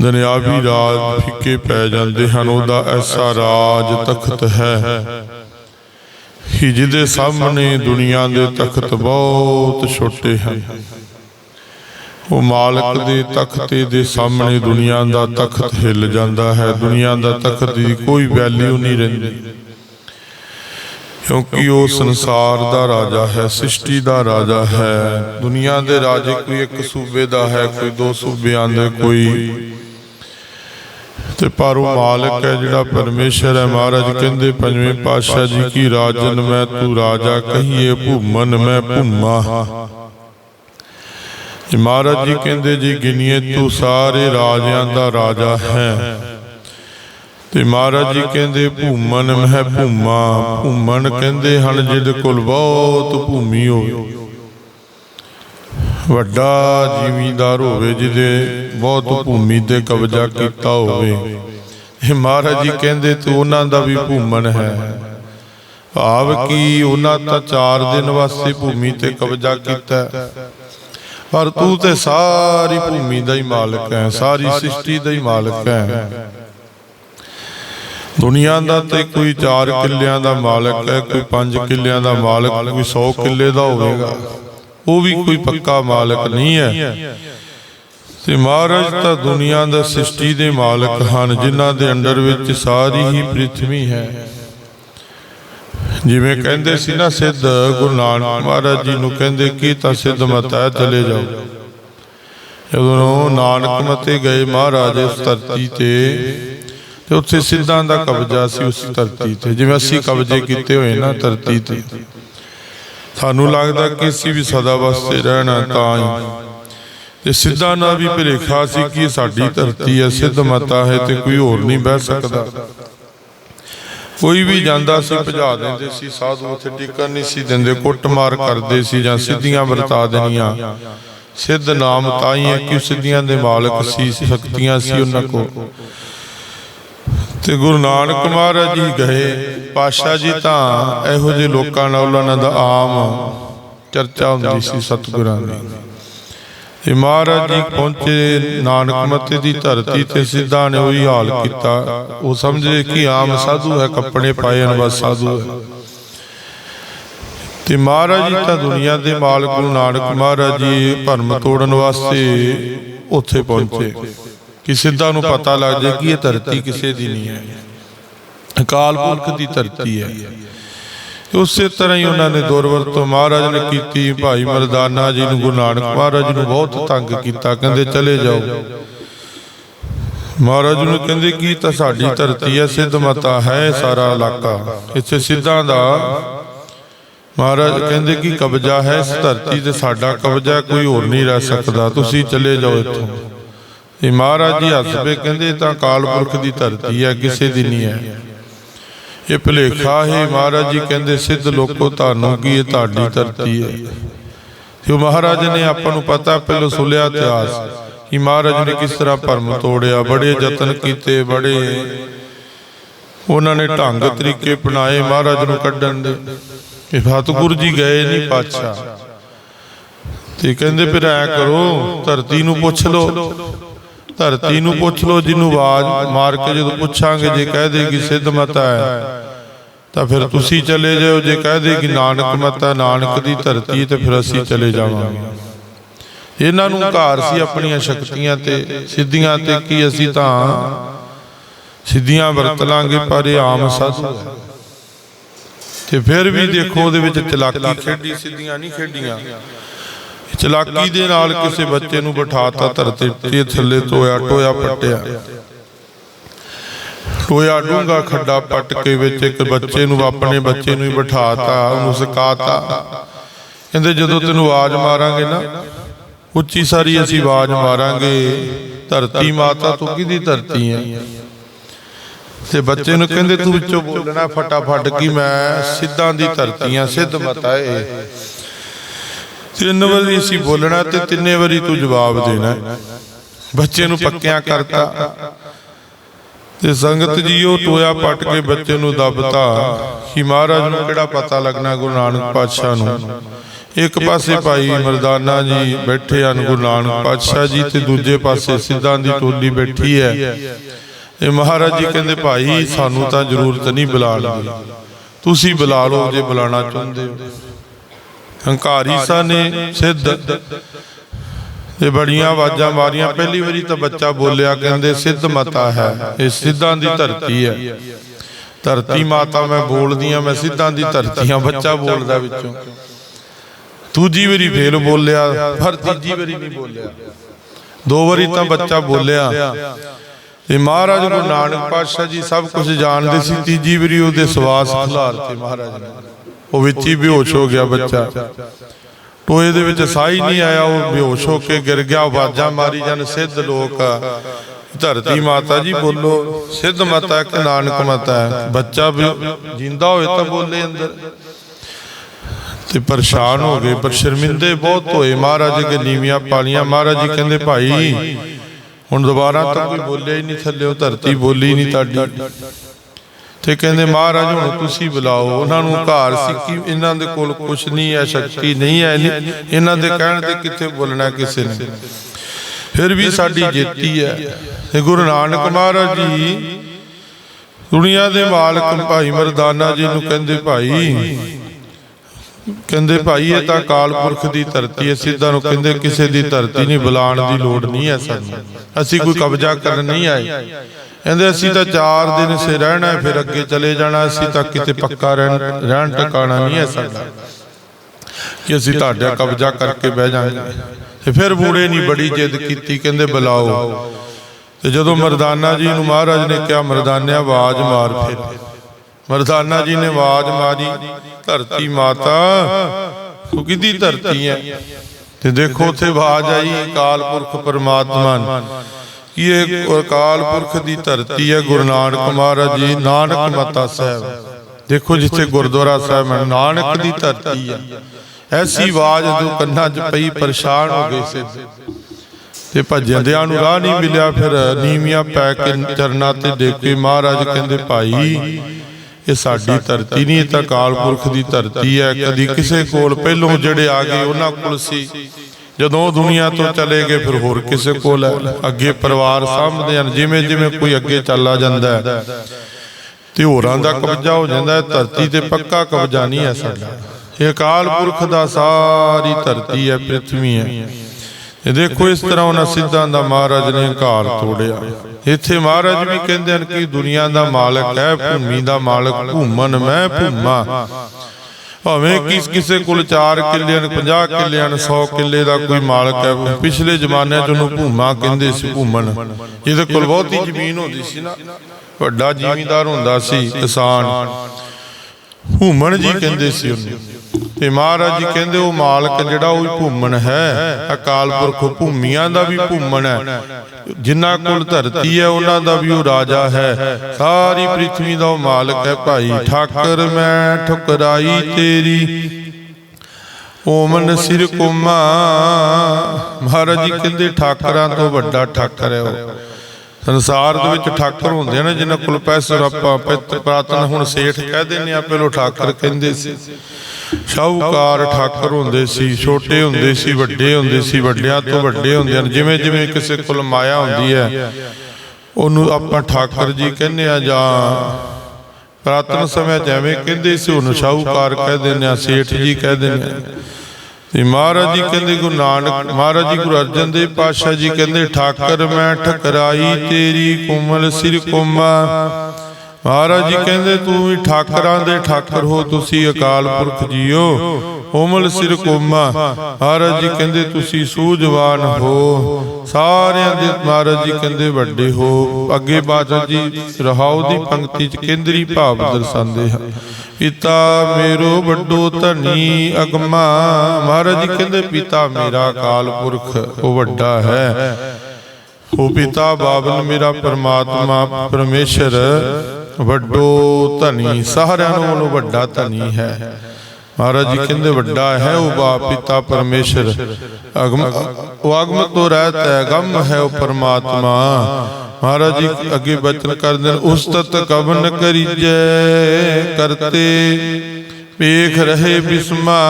ਦੁਨਿਆਵੀ ਰਾਜ ਫਿੱਕੇ ਪੈ ਜਾਂਦੇ ਹਨ, ਉਹਦਾ ਐਸਾ ਰਾਜ ਤਖਤ ਹੈ। ਕਿ ਜਿਹਦੇ ਸਾਹਮਣੇ ਦੁਨੀਆ ਦੇ ਤਖਤ ਬਹੁਤ ਛੋਟੇ ਹਨ। ਉਹ ਮਾਲਕ ਦੇ ਤਖਤੇ ਦੇ ਸਾਹਮਣੇ ਦੁਨੀਆ ਦਾ ਤਖਤ ਹਿੱਲ ਜਾਂਦਾ ਹੈ। ਦੁਨੀਆ ਦਾ ਤਖਤ ਦੀ ਕੋਈ ਵੈਲਿਊ ਨਹੀਂ ਰਹਿੰਦੀ। ਕਿਉਂਕਿ ਉਹ ਸੰਸਾਰ ਦਾ ਰਾਜਾ ਹੈ, ਸ੍ਰਿਸ਼ਟੀ ਦਾ ਰਾਜਾ ਹੈ। ਦੁਨੀਆ ਦੇ ਰਾਜੇ ਕੋਈ ਇੱਕ ਸੂਬੇ ਦਾ ਹੈ, ਕੋਈ ਦੋ ਸੂਬਿਆਂ ਦੇ, ਕੋਈ ਤੇ ਪਰ ਉਹ ਮਾਲਕ ਹੈ ਜਿਹੜਾ ਪਰਮੇਸ਼ਰ ਹੈ ਮਹਾਰਾਜ ਕਹਿੰਦੇ ਪੰਜਵੇਂ ਪਾਤਸ਼ਾਹ ਜੀ ਕੀ ਰਾਜਨ ਮੈਂ ਤੂੰ ਰਾਜਾ ਕਹੀਏ ਭੂਮਨ ਮੈਂ ਭੂਮਾ ਇਹ ਮਹਾਰਾਜ ਜੀ ਕਹਿੰਦੇ ਜੀ ਗਿਣੀਏ ਤੂੰ ਸਾਰੇ ਰਾਜਿਆਂ ਦਾ ਰਾਜਾ ਹੈ। ਤੇ ਮਹਾਰਾਜ ਜੀ ਕਹਿੰਦੇ ਭੂਮਨ ਮਹਿ। ਭੂਮਾ ਭੂਮਨ ਕਹਿੰਦੇ ਹਨ ਜਿਹਦੇ ਕੋਲ ਬਹੁਤ ਭੂਮੀ ਹੋਵੇ ਵੱਡਾ ਜ਼ਿਮੀਂਦਾਰ ਹੋਵੇ ਜਿਹਦੇ ਬਹੁਤ ਭੂਮੀ ਤੇ ਕਬਜ਼ਾ ਕੀਤਾ ਹੋਵੇ। ਇਹ ਮਹਾਰਾਜ ਜੀ ਕਹਿੰਦੇ ਤੂੰ ਉਹਨਾਂ ਦਾ ਵੀ ਭੂਮਨ ਹੈ। ਭਾਵ ਕਿ ਉਹਨਾਂ ਤਾਂ 4 ਦਿਨ ਵਾਸਤੇ ਭੂਮੀ ਤੇ ਕਬਜ਼ਾ ਕੀਤਾ। ਪਰ ਤੂੰ ਤੇ ਸਾਰੀ ਭੂਮੀ ਦਾ ਹੀ ਮਾਲਕ ਹੈ, ਸਾਰੀ ਸ੍ਰਿਸ਼ਟੀ ਦਾ ਹੀ ਮਾਲਕ ਹੈ। ਦੁਨੀਆ ਦਾ ਤੇ ਕੋਈ 4 ਕਿੱਲਿਆਂ ਦਾ ਮਾਲਕ ਹੈ, ਕੋਈ 5 ਕਿੱਲਿਆਂ ਦਾ ਮਾਲਕ, ਕੋਈ 100 ਕਿੱਲੇ ਦਾ ਹੋਵੇਗਾ। ਉਹ ਵੀ ਕੋਈ ਪੱਕਾ ਮਾਲਕ ਨਹੀਂ ਹੈ। ਤੇ ਮਹਾਰਾਜ ਤਾਂ ਦੁਨੀਆ ਦਾ ਸ੍ਰਿਸ਼ਟੀ ਦੇ ਮਾਲਕ ਹਨ, ਜਿਨ੍ਹਾਂ ਦੇ ਅੰਡਰ ਵਿੱਚ ਸਾਰੀ ਹੀ ਪ੍ਰਿਥਵੀ ਹੈ। ਜਿਵੇਂ ਕਹਿੰਦੇ ਸੀ ਨਾ, ਸਿੱਧ ਗੁਰੂ ਨਾਨਕ ਮਹਾਰਾਜ ਜੀ ਨੂੰ ਕਹਿੰਦੇ, ਕੀ ਤਾਂ ਸਿੱਧ ਮਤਾ ਚਲੇ ਜਾਓ। ਜਦੋਂ ਨਾਨਕ ਮਤੇ ਗਏ ਮਹਾਰਾਜ ਉਸ ਧਰਤੀ ਤੇ ਤੇ ਉੱਥੇ ਸਿੱਧਾਂ ਦਾ ਕਬਜ਼ਾ ਸੀ ਉਸ ਧਰਤੀ ਤੇ। ਜਿਵੇਂ ਅਸੀਂ ਕਬਜ਼ੇ ਕੀਤੇ ਹੋਏ ਨਾ ਧਰਤੀ ਤੇ। ਸਾਨੂੰ ਲੱਗਦਾ ਕਿ ਅਸੀਂ ਵੀ ਸਦਾ ਵਾਸਤੇ ਰਹਿਣਾ ਤਾਂ ਹੀ। ਤੇ ਸਿੱਧਾ ਨਾ ਵੀ ਭੁਲੇਖਾ ਸੀ ਕਿ ਸਾਡੀ ਧਰਤੀ ਹੈ, ਸਿੱਧ ਮਤਾ ਹੈ ਤੇ ਕੋਈ ਹੋਰ ਨਹੀਂ ਬਹਿ ਸਕਦਾ। ਕੋਈ ਵੀ ਜਾਂਦਾ ਸੀ, ਭਜਾ ਦਿੰਦੇ ਸੀ, ਸਾਧੂ ਉੱਥੇ ਟਿਕਣ ਨਹੀਂ ਸੀ ਦਿੰਦੇ, ਕੁੱਟਮਾਰ ਕਰਦੇ ਸੀ ਜਾਂ ਸਿੱਧੀਆਂ ਵਰਤਾ ਦੇਣੀਆਂ। ਸਿੱਧ ਨਾਮ ਤਾਂ ਹੈ ਕਿ ਸਿੱਧੀਆਂ ਦੇ ਮਾਲਕ ਸੀ, ਸ਼ਕਤੀਆਂ ਸੀ ਉਹਨਾਂ ਕੋਲ। ਤੇ ਗੁਰੂ ਨਾਨਕ ਮਹਾਰਾਜ ਜੀ ਗਏ। ਪਾਤਸ਼ਾਹ ਜੀ ਤਾਂ ਇਹੋ ਜਿਹੇ ਲੋਕਾਂ ਨਾਲ ਉਹਨਾਂ ਦਾ ਆਮ ਚਰਚਾ ਹੁੰਦੀ ਸੀ ਸਤਿਗੁਰਾਂ ਦੀ। ਤੇ ਮਹਾਰਾਜ ਜੀ ਪਹੁੰਚੇ ਨਾਨਕ ਮੱਤੇ ਦੀ ਧਰਤੀ ਤੇ ਸਿੱਧਾ ਨੇ ਉਹੀ ਹਾਲ ਕੀਤਾ। ਉਹ ਸਮਝੇ ਕਿ ਆਮ ਸਾਧੂ ਹੈ, ਕੱਪੜੇ ਪਾਏ ਹਨ ਸਾਧੂ ਹੈ। ਤੇ ਮਹਾਰਾਜ ਜੀ ਤਾਂ ਦੁਨੀਆ ਦੇ ਮਾਲਕ ਗੁਰੂ ਨਾਨਕ ਮਹਾਰਾਜ ਜੀ ਭਰਮ ਤੋੜਨ ਵਾਸਤੇ ਉੱਥੇ ਪਹੁੰਚੇ। ਕਿ ਸਿੱਧਾ ਨੂੰ ਪਤਾ ਲੱਗ ਜਾਏ ਕਿ ਇਹ ਧਰਤੀ ਕਿਸੇ ਦੀ ਨਹੀਂ ਹੈ। ਅਕਾਲ ਪੁਰਖ ਦੀ ਧਰਤੀ ਹੈ। ਉਸੇ ਤਰ੍ਹਾਂ ਹੀ ਉਹਨਾਂ ਨੇ ਦੁਰਵਰਤੋਂ ਮਹਾਰਾਜ ਨੇ ਕੀਤੀ। ਭਾਈ ਮਰਦਾਨਾ ਜੀ ਨੂੰ ਗੁਰੂ ਨਾਨਕ ਮਹਾਰਾਜ ਨੂੰ ਬਹੁਤ ਤੰਗ ਕੀਤਾ। ਕਹਿੰਦੇ, ਚਲੇ ਜਾਓ। ਮਹਾਰਾਜ ਨੂੰ ਕਹਿੰਦੇ, ਕੀ ਤਾਂ ਸਾਡੀ ਧਰਤੀ ਹੈ? ਸਿੱਧ ਮਤਾ ਹੈ ਸਾਰਾ ਇਲਾਕਾ। ਇੱਥੇ ਸਿੱਧਾਂ ਦਾ ਮਹਾਰਾਜ ਕਹਿੰਦੇ, ਕਿ ਕਬਜ਼ਾ ਹੈ? ਇਸ ਧਰਤੀ ਤੇ ਸਾਡਾ ਕਬਜ਼ਾ ਕੋਈ ਹੋਰ ਨਹੀਂ ਰਹਿ ਸਕਦਾ। ਤੁਸੀਂ ਚਲੇ ਜਾਓ ਇੱਥੋਂ। ਇਹ ਮਹਾਰਾਜ ਜੀ ਹੱਸਵੇ ਕਹਿੰਦੇ ਤਾਂ ਅਕਾਲ ਪੁਰਖ ਦੀ ਧਰਤੀ ਹੈ, ਕਿਸੇ ਦੀ ਨਹੀਂ ਹੈ। ਇਹ ਭੁਲੇਖਾ ਹੈ ਮਹਾਰਾਜ ਜੀ ਕਹਿੰਦੇ, ਸਿੱਧ ਲੋਕੋ ਤੁਹਾਨੂੰ ਕੀ ਇਹ ਤੁਹਾਡੀ ਧਰਤੀ ਹੈ। ਤੇ ਮਹਾਰਾਜ ਨੇ ਆਪਾਂ ਨੂੰ ਪਤਾ, ਪਹਿਲਾਂ ਸੁਲਿਆ ਇਤਿਹਾਸ ਕਿ ਮਹਾਰਾਜ ਨੇ ਕਿਸ ਤਰ੍ਹਾਂ ਭਰਮ ਤੋੜਿਆ, ਬੜੇ ਯਤਨ ਕੀਤੇ, ਬੜੇ ਉਹਨਾਂ ਨੇ ਢੰਗ ਤਰੀਕੇ ਅਪਣਾਏ ਮਹਾਰਾਜ ਨੂੰ ਕੱਢਣ ਦੇ। ਇਹ ਫਤਿਹਗੁਰੂ ਜੀ ਗਏ ਨਹੀਂ ਪਾਤਸ਼ਾਹ। ਤੇ ਕਹਿੰਦੇ ਫਿਰ ਐ ਕਰੋ, ਧਰਤੀ ਨੂੰ ਪੁੱਛ ਲਓ। ਧਰਤੀ ਨੂੰ ਪੁੱਛ ਲਓ ਜਿਹਨੂੰ ਆਵਾਜ਼ ਮਾਰ ਕੇ ਜਦੋਂ ਪੁੱਛਾਂਗੇ ਜੇ ਕਹਿ ਦੇਗੀ ਸਿੱਧ ਮਤਾ ਹੈ ਤਾਂ ਫਿਰ ਤੁਸੀਂ ਚਲੇ ਜਾਓ ਜੇ ਕਹਿ ਦੇਗੀ ਨਾਨਕ ਮਤਾ ਨਾਨਕ ਦੀ ਧਰਤੀ ਤੇ ਫਿਰ ਅਸੀਂ ਚਲੇ ਜਾਵਾਂਗੇ। ਇਹਨਾਂ ਨੂੰ ਘਾਰ ਸੀ ਆਪਣੀਆਂ ਸ਼ਕਤੀਆਂ ਤੇ ਸਿੱਧੀਆਂ ਤੇ ਕੀ ਅਸੀਂ ਤਾਂ ਸਿੱਧੀਆਂ ਵਰਤ ਲਾਂਗੇ ਪਰ ਇਹ ਆਮ ਸਾਧੂ ਹੈ। ਤੇ ਫਿਰ ਵੀ ਦੇਖੋ ਉਹਦੇ ਵਿੱਚ ਚਲਾਕੀ ਖੇਡੀ ਸਿੱਧੀਆਂ ਨਹੀਂ ਖੇਡੀਆਂ। ਚਲਾਕੀ ਦੇ ਨਾਲ ਕਿਸੇ ਬੱਚੇ ਨੂੰ ਬਿਠਾਤਾ ਧਰਤੀ ਤੇ ਥੱਲੇ ਟੋਇਆ ਟੋਇਆ ਪੱਟਿਆ। ਟੋਇਆ ਡੂੰਗਾ ਖੱਡਾ ਪੱਟ ਕੇ ਵਿੱਚ ਇੱਕ ਬੱਚੇ ਨੂੰ ਆਪਣੇ ਬੱਚੇ ਨੂੰ ਹੀ ਬਿਠਾਤਾ, ਉਹਨੂੰ ਸਿਕਾਤਾ। ਕਹਿੰਦੇ, ਜਦੋਂ ਤੈਨੂੰ ਆਵਾਜ਼ ਮਾਰਾਂਗੇ ਨਾ, ਉੱਚੀ ਸਾਰੀ ਅਸੀਂ ਆਵਾਜ਼ ਮਾਰਾਂਗੇ। ਧਰਤੀ ਮਾਤਾ ਤੂੰ ਕਿਹਦੀ ਧਰਤੀ ਹੈ? ਤੇ ਬੱਚੇ ਨੂੰ ਕਹਿੰਦੇ, ਤੂੰ ਵਿੱਚੋਂ ਬੋਲਣਾ ਫਟਾਫਟ ਕਿ ਮੈਂ ਸਿੱਧਾਂ ਦੀ ਧਰਤੀ ਆ ਸਿੱਧ ਮਤਾ ਏ। ਤਿੰਨ ਵਾਰੀ ਅਸੀਂ ਬੋਲਣਾ ਤੇ ਤਿੰਨੇ ਵਾਰੀ ਤੂੰ ਜਵਾਬ ਦੇਣਾ। ਬੱਚੇ ਨੂੰ ਪੱਕਿਆਂ ਕਰਤਾ। ਤੇ ਸੰਗਤ ਜੀ ਟੋਇਆ ਪੱਟ ਕੇ ਬੱਚੇ ਨੂੰ ਦੱਬਤਾ। ਕਿ ਮਹਾਰਾਜ ਨੂੰ ਕਿਹੜਾ ਪਤਾ ਲੱਗਣਾ ਗੁਰੂ ਨਾਨਕ ਪਾਤਸ਼ਾਹ ਨੂੰ? ਇੱਕ ਪਾਸੇ ਭਾਈ ਮਰਦਾਨਾ ਜੀ ਬੈਠੇ ਹਨ ਗੁਰੂ ਨਾਨਕ ਪਾਤਸ਼ਾਹ ਜੀ ਤੇ ਦੂਜੇ ਪਾਸੇ ਸਿੱਧਾਂ ਦੀ ਟੋਲੀ ਬੈਠੀ ਹੈ। ਇਹ ਮਹਾਰਾਜ ਜੀ ਕਹਿੰਦੇ, ਭਾਈ, ਸਾਨੂੰ ਤਾਂ ਜ਼ਰੂਰਤ ਨਹੀਂ ਬੁਲਾ ਦੀ। ਤੁਸੀਂ ਬੁਲਾ ਲਓ ਜੇ ਬੁਲਾਣਾ ਚਾਹੁੰਦੇ ਹੋ। ਹੰਕਾਰੀ ਸਾ ਨੇ ਸਿੱਧ। ਇਹ ਬੜੀਆਂ ਆਵਾਜ਼ਾਂ ਮਾਰੀਆਂ। ਪਹਿਲੀ ਵਾਰੀ ਤਾਂ ਬੱਚਾ ਬੋਲਿਆ ਕਹਿੰਦੇ ਸਿੱਧ ਮਤਾ ਹੈ। ਇਹ ਸਿੱਧਾਂ ਦੀ ਧਰਤੀ ਹੈ। ਧਰਤੀ ਮਾਤਾ ਮੈਂ ਬੋਲਦੀ ਆ ਮੈਂ ਸਿੱਧਾਂ ਦੀ ਧਰਤੀ ਆ ਬੱਚਾ ਬੋਲਦਾ ਵਿੱਚੋਂ। ਦੂਜੀ ਵਾਰੀ ਫੇਰ ਬੋਲਿਆ ਪਰ ਤੀਜੀ ਵਾਰੀ ਨਹੀਂ ਬੋਲਿਆ। ਦੋ ਵਾਰੀ ਤਾਂ ਬੱਚਾ ਬੋਲਿਆ। ਤੇ ਮਹਾਰਾਜ ਗੁਰੂ ਨਾਨਕ ਪਾਤਸ਼ਾਹ ਜੀ ਸਭ ਕੁਝ ਜਾਣਦੇ ਸੀ ਤੀਜੀ ਵਾਰੀ ਉਹਦੇ ਸਵਾਸ ਖਿਲਾਰ ਤੇ ਮਹਾਰਾਜ ਨੇ। ਉਹ ਵਿੱਚ ਹੀ ਬੇਹੋਸ਼ ਹੋ ਗਿਆ ਬੱਚਾ। ਟੋਏ ਦੇ ਵਿੱਚ ਸਾਹ ਹੀ ਨਹੀਂ ਆਇਆ, ਉਹ ਬੇਹੋਸ਼ ਹੋ ਕੇ ਗਿਰ ਗਿਆ। ਆਵਾਜ਼ਾਂ ਮਾਰੀ ਜਾਣ, ਸਿੱਧ ਲੋਕ। ਧਰਤੀ ਮਾਤਾ ਜੀ ਬੋਲੋ, ਸਿੱਧ ਮਾਤਾ ਕਿ ਨਾਨਕ ਮਾਤਾ ਬੱਚਾ ਵੀ ਜਿੰਦਾ ਹੋਏ ਤਾਂ ਬੋਲੇ ਅੰਦਰ। ਤੇ ਪਰੇਸ਼ਾਨ ਹੋ ਗਏ, ਪਰ ਸ਼ਰਮਿੰਦੇ ਬਹੁਤ ਹੋਏ। ਮਹਾਰਾਜ ਕੇ ਨੀਵੀਆਂ ਪਾਲੀਆਂ। ਮਹਾਰਾਜ ਜੀ ਕਹਿੰਦੇ, ਭਾਈ, ਹੁਣ ਦੁਬਾਰਾ ਤਾਂ ਕੋਈ ਬੋਲਿਆ ਹੀ ਨਹੀਂ ਥੱਲੇ ਧਰਤੀ ਬੋਲੀ ਨਹੀਂ ਤੁਹਾਡੀ। ਤੇ ਕਹਿੰਦੇ ਮਹਾਰਾਜ, ਹੁਣ ਤੁਸੀਂ ਬੁਲਾਓ। ਉਹਨਾਂ ਨੂੰ ਘਰ ਸੀ ਇਹਨਾਂ ਦੇ ਕੋਲ ਕੁਝ ਨਹੀਂ ਹੈ, ਸ਼ਕਤੀ ਨਹੀਂ ਹੈ ਇਹਨਾਂ ਦੇ ਕਹਿਣ ਤੇ ਕਿੱਥੇ ਬੋਲਣਾ ਕਿਸੇ ਨੇ? ਫਿਰ ਵੀ ਸਾਡੀ ਜੇਤੀ ਹੈ। ਤੇ ਗੁਰੂ ਨਾਨਕ ਮਹਾਰਾਜ ਜੀ, ਦੁਨੀਆ ਦੇ ਮਾਲਕ ਭਾਈ ਮਰਦਾਨਾ ਜੀ ਨੂੰ ਕਹਿੰਦੇ, ਭਾਈ ਕਹਿੰਦੇ, ਭਾਈ, ਇਹ ਤਾਂ ਅਕਾਲ ਪੁਰਖ ਦੀ ਧਰਤੀ ਹੈ। ਸਿੱਧਾ ਨੂੰ ਕਹਿੰਦੇ, ਕਿਸੇ ਦੀ ਧਰਤੀ ਨਹੀਂ, ਬੁਲਾਉਣ ਦੀ ਲੋੜ ਨਹੀਂ ਹੈ ਸਾਨੂੰ। ਅਸੀਂ ਕੋਈ ਕਬਜ਼ਾ ਕਰਨ ਨਹੀਂ ਆਏ। ਕਹਿੰਦੇ ਅਸੀਂ ਤਾਂ 4 ਦਿਨ ਸੇ ਰਹਿਣਾ, ਫਿਰ ਅੱਗੇ ਚਲੇ ਜਾਣਾ, ਅਸੀਂ ਤਾਂ ਕਿਤੇ ਪੱਕਾ ਰਹਿਣ ਟਿਕਾਣਾ ਨਹੀਂ ਹੈ ਸਾਡਾ। ਕਿ ਅਸੀਂ ਤੁਹਾਡਾ ਕਬਜ਼ਾ ਕਰਕੇ ਬਹਿ ਜਾਾਂਗੇ ਤੇ ਫਿਰ ਬੂੜੇ ਨਹੀਂ ਬੜੀ ਜਿੱਦ ਕੀਤੀ, ਕਹਿੰਦੇ ਬੁਲਾਓ। ਤੇ ਜਦੋਂ ਮਰਦਾਨਾ ਜੀ ਨੂੰ ਮਹਾਰਾਜ ਨੇ ਕਿਹਾ ਮਰਦਾਨਿਆ ਆਵਾਜ਼ ਮਾਰ ਫਿਰ। ਮਰਦਾਨਾ ਜੀ ਨੇ ਆਵਾਜ਼ ਮਾਰੀ, ਧਰਤੀ ਮਾਤਾ, ਤੂੰ ਕਿਹਦੀ ਧਰਤੀ ਹੈ? ਤੇ ਦੇਖੋ, ਉੱਥੇ ਆਵਾਜ਼ ਆਈ ਅਕਾਲ ਪੁਰਖ ਪਰਮਾਤਮਾ ਕੀ ਇਹ ਅਕਾਲ ਪੁਰਖ ਦੀ ਧਰਤੀ ਹੈ? ਗੁਰੂ ਨਾਨਕ ਮਹਾਰਾਜ ਜੀ, ਨਾਨਕ ਮਤਾ ਸਾਹਿਬ। ਦੇਖੋ ਜਿੱਥੇ ਗੁਰਦੁਆਰਾ ਸਾਹਿਬ ਹੈ, ਨਾਨਕ ਦੀ ਧਰਤੀ ਹੈ। ਐਸੀ ਆਵਾਜ਼ ਜੋ ਕੰਨਾਂ 'ਚ ਪਈ, ਪਰੇਸ਼ਾਨ ਹੋ ਗਏ ਸੀ। ਤੇ ਭੱਜਦਿਆਂ ਨੂੰ ਰਾਹ ਨਹੀਂ ਮਿਲਿਆ, ਫਿਰ ਨੀਵੀਆਂ ਪੈ ਕੇ ਚਰਨਾਂ ਤੇ ਡੇਗ ਮਹਾਰਾਜ ਕਹਿੰਦੇ, ਭਾਈ, ਇਹ ਸਾਡੀ ਧਰਤੀ ਨਹੀਂ, ਇਹ ਤਾਂ ਅਕਾਲ ਪੁਰਖ ਦੀ ਧਰਤੀ ਹੈ। ਕਦੀ ਕਿਸੇ ਕੋਲ ਪਹਿਲੋਂ ਜਿਹੜੇ ਆ ਗਏ, ਉਹਨਾਂ ਕੋਲ ਸੀ। ਜਦੋਂ ਦੁਨੀਆ ਤੋਂ ਚਲੇ ਗਏ, ਫਿਰ ਹੋਰ ਕਿਸੇ ਕੋਲ ਹੈ। ਅੱਗੇ ਪਰਿਵਾਰ ਸਾਂਭਦੇ ਹਨ, ਜਿਵੇਂ ਜਿਵੇਂ ਕੋਈ ਅੱਗੇ ਚੱਲਾ ਜਾਂਦਾ ਹੈ। ਤੇ ਹੋਰਾਂ ਦਾ ਕਬਜ਼ਾ ਹੋ ਜਾਂਦਾ ਹੈ, ਧਰਤੀ ਤੇ ਪੱਕਾ ਕਬਜ਼ਾ ਨਹੀਂ ਹੈ ਸਾਡਾ। ਇਹ ਅਕਾਲ ਪੁਰਖ ਦਾ ਸਾਰੀ ਧਰਤੀ ਹੈ, ਪ੍ਰithvi ਹੈ। ਇਹ ਦੇਖੋ, ਇਸ ਤਰ੍ਹਾਂ ਉਹਨਾਂ ਸਿੱਧਾਂ ਦਾ ਮਹਾਰਾਜ ਨੇ ਹੰਕਾਰ ਤੋੜਿਆ। ਇੱਥੇ ਮਹਾਰਾਜ ਵੀ ਕਹਿੰਦੇ ਹਨ ਕਿ ਦੁਨੀਆ ਦਾ ਮਾਲਕ ਹੈ, ਭੂਮੀ ਦਾ ਮਾਲਕ ਭੂਮਨ ਮੈਂ, ਭੂਮਾ। ਭਾਵੇਂ ਕਿਸ ਕਿਸੇ ਕੋਲ 4 ਕਿੱਲੇ ਹਨ 50 ਕਿੱਲੇ ਹਨ 100 ਕਿੱਲੇ ਦਾ ਕੋਈ ਮਾਲਕ ਹੈ? ਪਿਛਲੇ ਜ਼ਮਾਨਿਆਂ 'ਚ ਉਹਨੂੰ ਭੂਮਾ ਕਹਿੰਦੇ ਸੀ ਭੂਮਨ ਜਿਹਦੇ ਕੋਲ ਬਹੁਤੀ ਜ਼ਮੀਨ ਹੁੰਦੀ ਸੀ ਨਾ। ਵੱਡਾ ਜ਼ਿਮੀਂਦਾਰ ਹੁੰਦਾ ਸੀ ਕਿਸਾਨ। ਭੂਮਣ ਜੀ ਕਹਿੰਦੇ ਸੀ ਉਹਨੂੰ। ਤੇ ਮਹਾਰਾਜ ਜੀ ਕਹਿੰਦੇ ਉਹ ਮਾਲਕ ਜਿਹੜਾ ਉਹ ਵੀ ਭੂਮਣ ਹੈ ਅਕਾਲ ਪੁਰਖ ਭੂਮੀਆਂ ਦਾ ਵੀ ਭੂਮਣ ਹੈ। ਜਿਨ੍ਹਾਂ ਕੋਲ ਧਰਤੀ ਹੈ, ਉਹਨਾਂ ਦਾ ਵੀ ਉਹ ਰਾਜਾ ਹੈ। ਸਾਰੀ ਪ੍ਰithvi ਦਾ ਉਹ ਮਾਲਕ ਹੈ, ਭਾਈ ਠਾਕਰ, ਮੈਂ ਠੁਕਰਾਈ ਤੇਰੀ। ਓਮਨ ਸਿਰ ਕੁਮਾ ਮਹਾਰਾਜ ਜੀ ਕਹਿੰਦੇ ਠਾਕਰਾਂ ਤੋਂ ਵੱਡਾ ਠਾਕਰ ਹੈ ਉਹ। ਸੰਸਾਰ ਦੇ ਵਿੱਚ ਠਾਕਰ ਹੁੰਦੇ ਨੇ ਜਿਨ੍ਹਾਂ ਕੋਲ ਪੈਸੇ ਆਪਾਂ ਪਿੱਤ ਪ੍ਰਾਤਨ ਹੁਣ ਸੇਠ ਕਹਿ ਦਿੰਦੇ ਆ ਪਹਿਲੋਂ ਠਾਕਰ ਕਹਿੰਦੇ ਸੀ। ਸ਼ਾਹੂਕਾਰ ਠਾਕਰ ਹੁੰਦੇ ਸੀ ਛੋਟੇ ਹੁੰਦੇ ਸੀ ਵੱਡੇ ਹੁੰਦੇ ਸੀ ਵੱਡਿਆਂ ਤੋਂ ਵੱਡੇ ਹੁੰਦੇ ਹਨ ਜਿਵੇਂ ਜਿਵੇਂ ਕਿਸੇ ਕੋਲ ਮਾਇਆ ਹੁੰਦੀ ਹੈ ਉਹਨੂੰ ਆਪਾਂ ਠਾਕਰ ਜੀ ਕਹਿੰਦੇ ਆ ਜਾਂ ਪ੍ਰਾਤਨ ਸਮੇਂ ਜਿਵੇਂ ਕਹਿੰਦੇ ਸੀ ਉਹਨੂੰ ਸ਼ਾਹੂਕਾਰ ਕਹਿ ਦਿੰਦੇ ਆ ਸੇਠ ਜੀ ਕਹਿ ਦਿੰਦੇ ਆ। ਤੇ ਮਹਾਰਾਜ ਜੀ ਕਹਿੰਦੇ ਗੁਰੂ ਨਾਨਕ, ਮਹਾਰਾਜ ਜੀ ਗੁਰੂ ਅਰਜਨ ਦੇਵ ਪਾਤਸ਼ਾਹ ਜੀ ਕਹਿੰਦੇ, ਠਾਕਰ ਮੈਂ ਠਕਰਾਈ ਤੇਰੀ ਕੋਮਲ ਸਿਰ ਕੋਮਾ। ਮਹਾਰਾਜ ਜੀ ਕਹਿੰਦੇ, ਤੂੰ ਵੀ ਠਾਕਰਾਂ ਦੇ ਠਾਕਰ ਹੋ, ਤੁਸੀਂ ਅਕਾਲ ਪੁਰਖ ਜੀਓ। ਉਮਲ ਸਿਰ ਕੋਮਾ ਮਹਾਰਾਜ ਜੀ ਕਹਿੰਦੇ, ਤੁਸੀਂ ਸੂਝਵਾਨ ਹੋ। ਸਾਰਿਆਂ ਦੇ ਮਹਾਰਾਜ ਜੀ ਕਹਿੰਦੇ, ਵੱਡੇ ਹੋ। ਅੱਗੇ ਬਾਦਲ ਜੀ, ਰਹਾਉ ਦੀ ਪੰਕਤੀ ਚ ਕੇਂਦਰੀ ਭਾਵ ਦਰਸਾਉਂਦੇ ਹਨ। ਪਿਤਾ ਮੇਰੋ ਵੱਡੋ ਧਨੀ ਅਗਮਾ। ਮਹਾਰਾਜ ਜੀ ਕਹਿੰਦੇ, ਪਿਤਾ ਮੇਰਾ ਕਾਲ ਪੁਰਖ, ਉਹ ਵੱਡਾ ਹੈ। ਉਹ ਪਿਤਾ ਬਾਬਲ ਮੇਰਾ ਪਰਮਾਤਮਾ, ਪਰਮੇਸ਼ਰ, ਵੱਡੋ ਧਨੀ। ਸਾਰਿਆਂ ਨੂੰ ਵੱਡਾ ਧਨੀ ਹੈ। ਮਹਾਰਾਜ ਜੀ ਕਹਿੰਦੇ ਵੱਡਾ ਹੈ ਉਹ ਬਾਪ ਪਿਤਾ ਪਰਮੇਸ਼ਰ। ਅਗਮ ਉਹ ਅਗਮ ਤੋਂ ਰਹਿਤ ਹੈ ਗਮ ਹੈ ਉਹ ਪਰਮਾਤਮਾ। ਮਹਾਰਾਜ ਜੀ ਅੱਗੇ ਬਚਨ ਕਰਦੇ ਨੇ ਉਸਤਤ ਕਵਨ ਕਰੀਜੈ, ਕਰਤੇ, ਵੇਖ ਰਹੇ ਬਿਸਮਾ।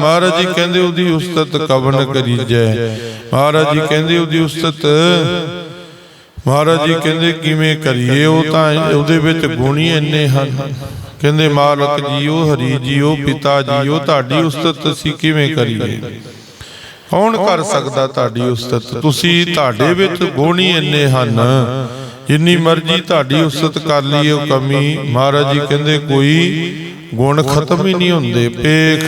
ਮਹਾਰਾਜ ਜੀ ਕਹਿੰਦੇ ਉਹਦੀ ਉਸਤਤ ਕਵਨ ਕਰੀਜੈ। ਮਹਾਰਾਜ ਜੀ ਕਹਿੰਦੇ ਉਹਦੀ ਉਸਤਤ ਮਹਾਰਾਜ ਜੀ ਕਹਿੰਦੇ ਕਿਵੇਂ ਕਰੀਏ ਉਹ ਤਾਂ ਉਹਦੇ ਵਿੱਚ ਗੁਣ ਹੀ ਇੰਨੇ ਹਨ। ਕਹਿੰਦੇ ਮਾਲਕ ਜੀਓ ਹਰੀ ਜੀਓ ਪਿਤਾ ਜੀਓ ਤੁਹਾਡੀ ਉਸਤਤ ਅਸੀਂ ਕਿਵੇਂ ਕਰੀਏ? ਕੌਣ ਕਰ ਸਕਦਾ ਤੁਹਾਡੀ ਉਸਤਤ? ਤੁਸੀਂ ਤੁਹਾਡੇ ਵਿੱਚ ਗੁਣ ਹੀ ਇੰਨੇ ਹਨ। ਜਿੰਨੀ ਮਰਜ਼ੀ ਤੁਹਾਡੀ ਉਸਤਤ ਕਰ ਲਈਏ ਉਹ ਕਮੀ। ਮਹਾਰਾਜ ਜੀ ਕਹਿੰਦੇ ਕੋਈ ਗੁਣ ਖਤਮ ਹੀ ਨਹੀਂ ਹੁੰਦੇ। ਪੇਖ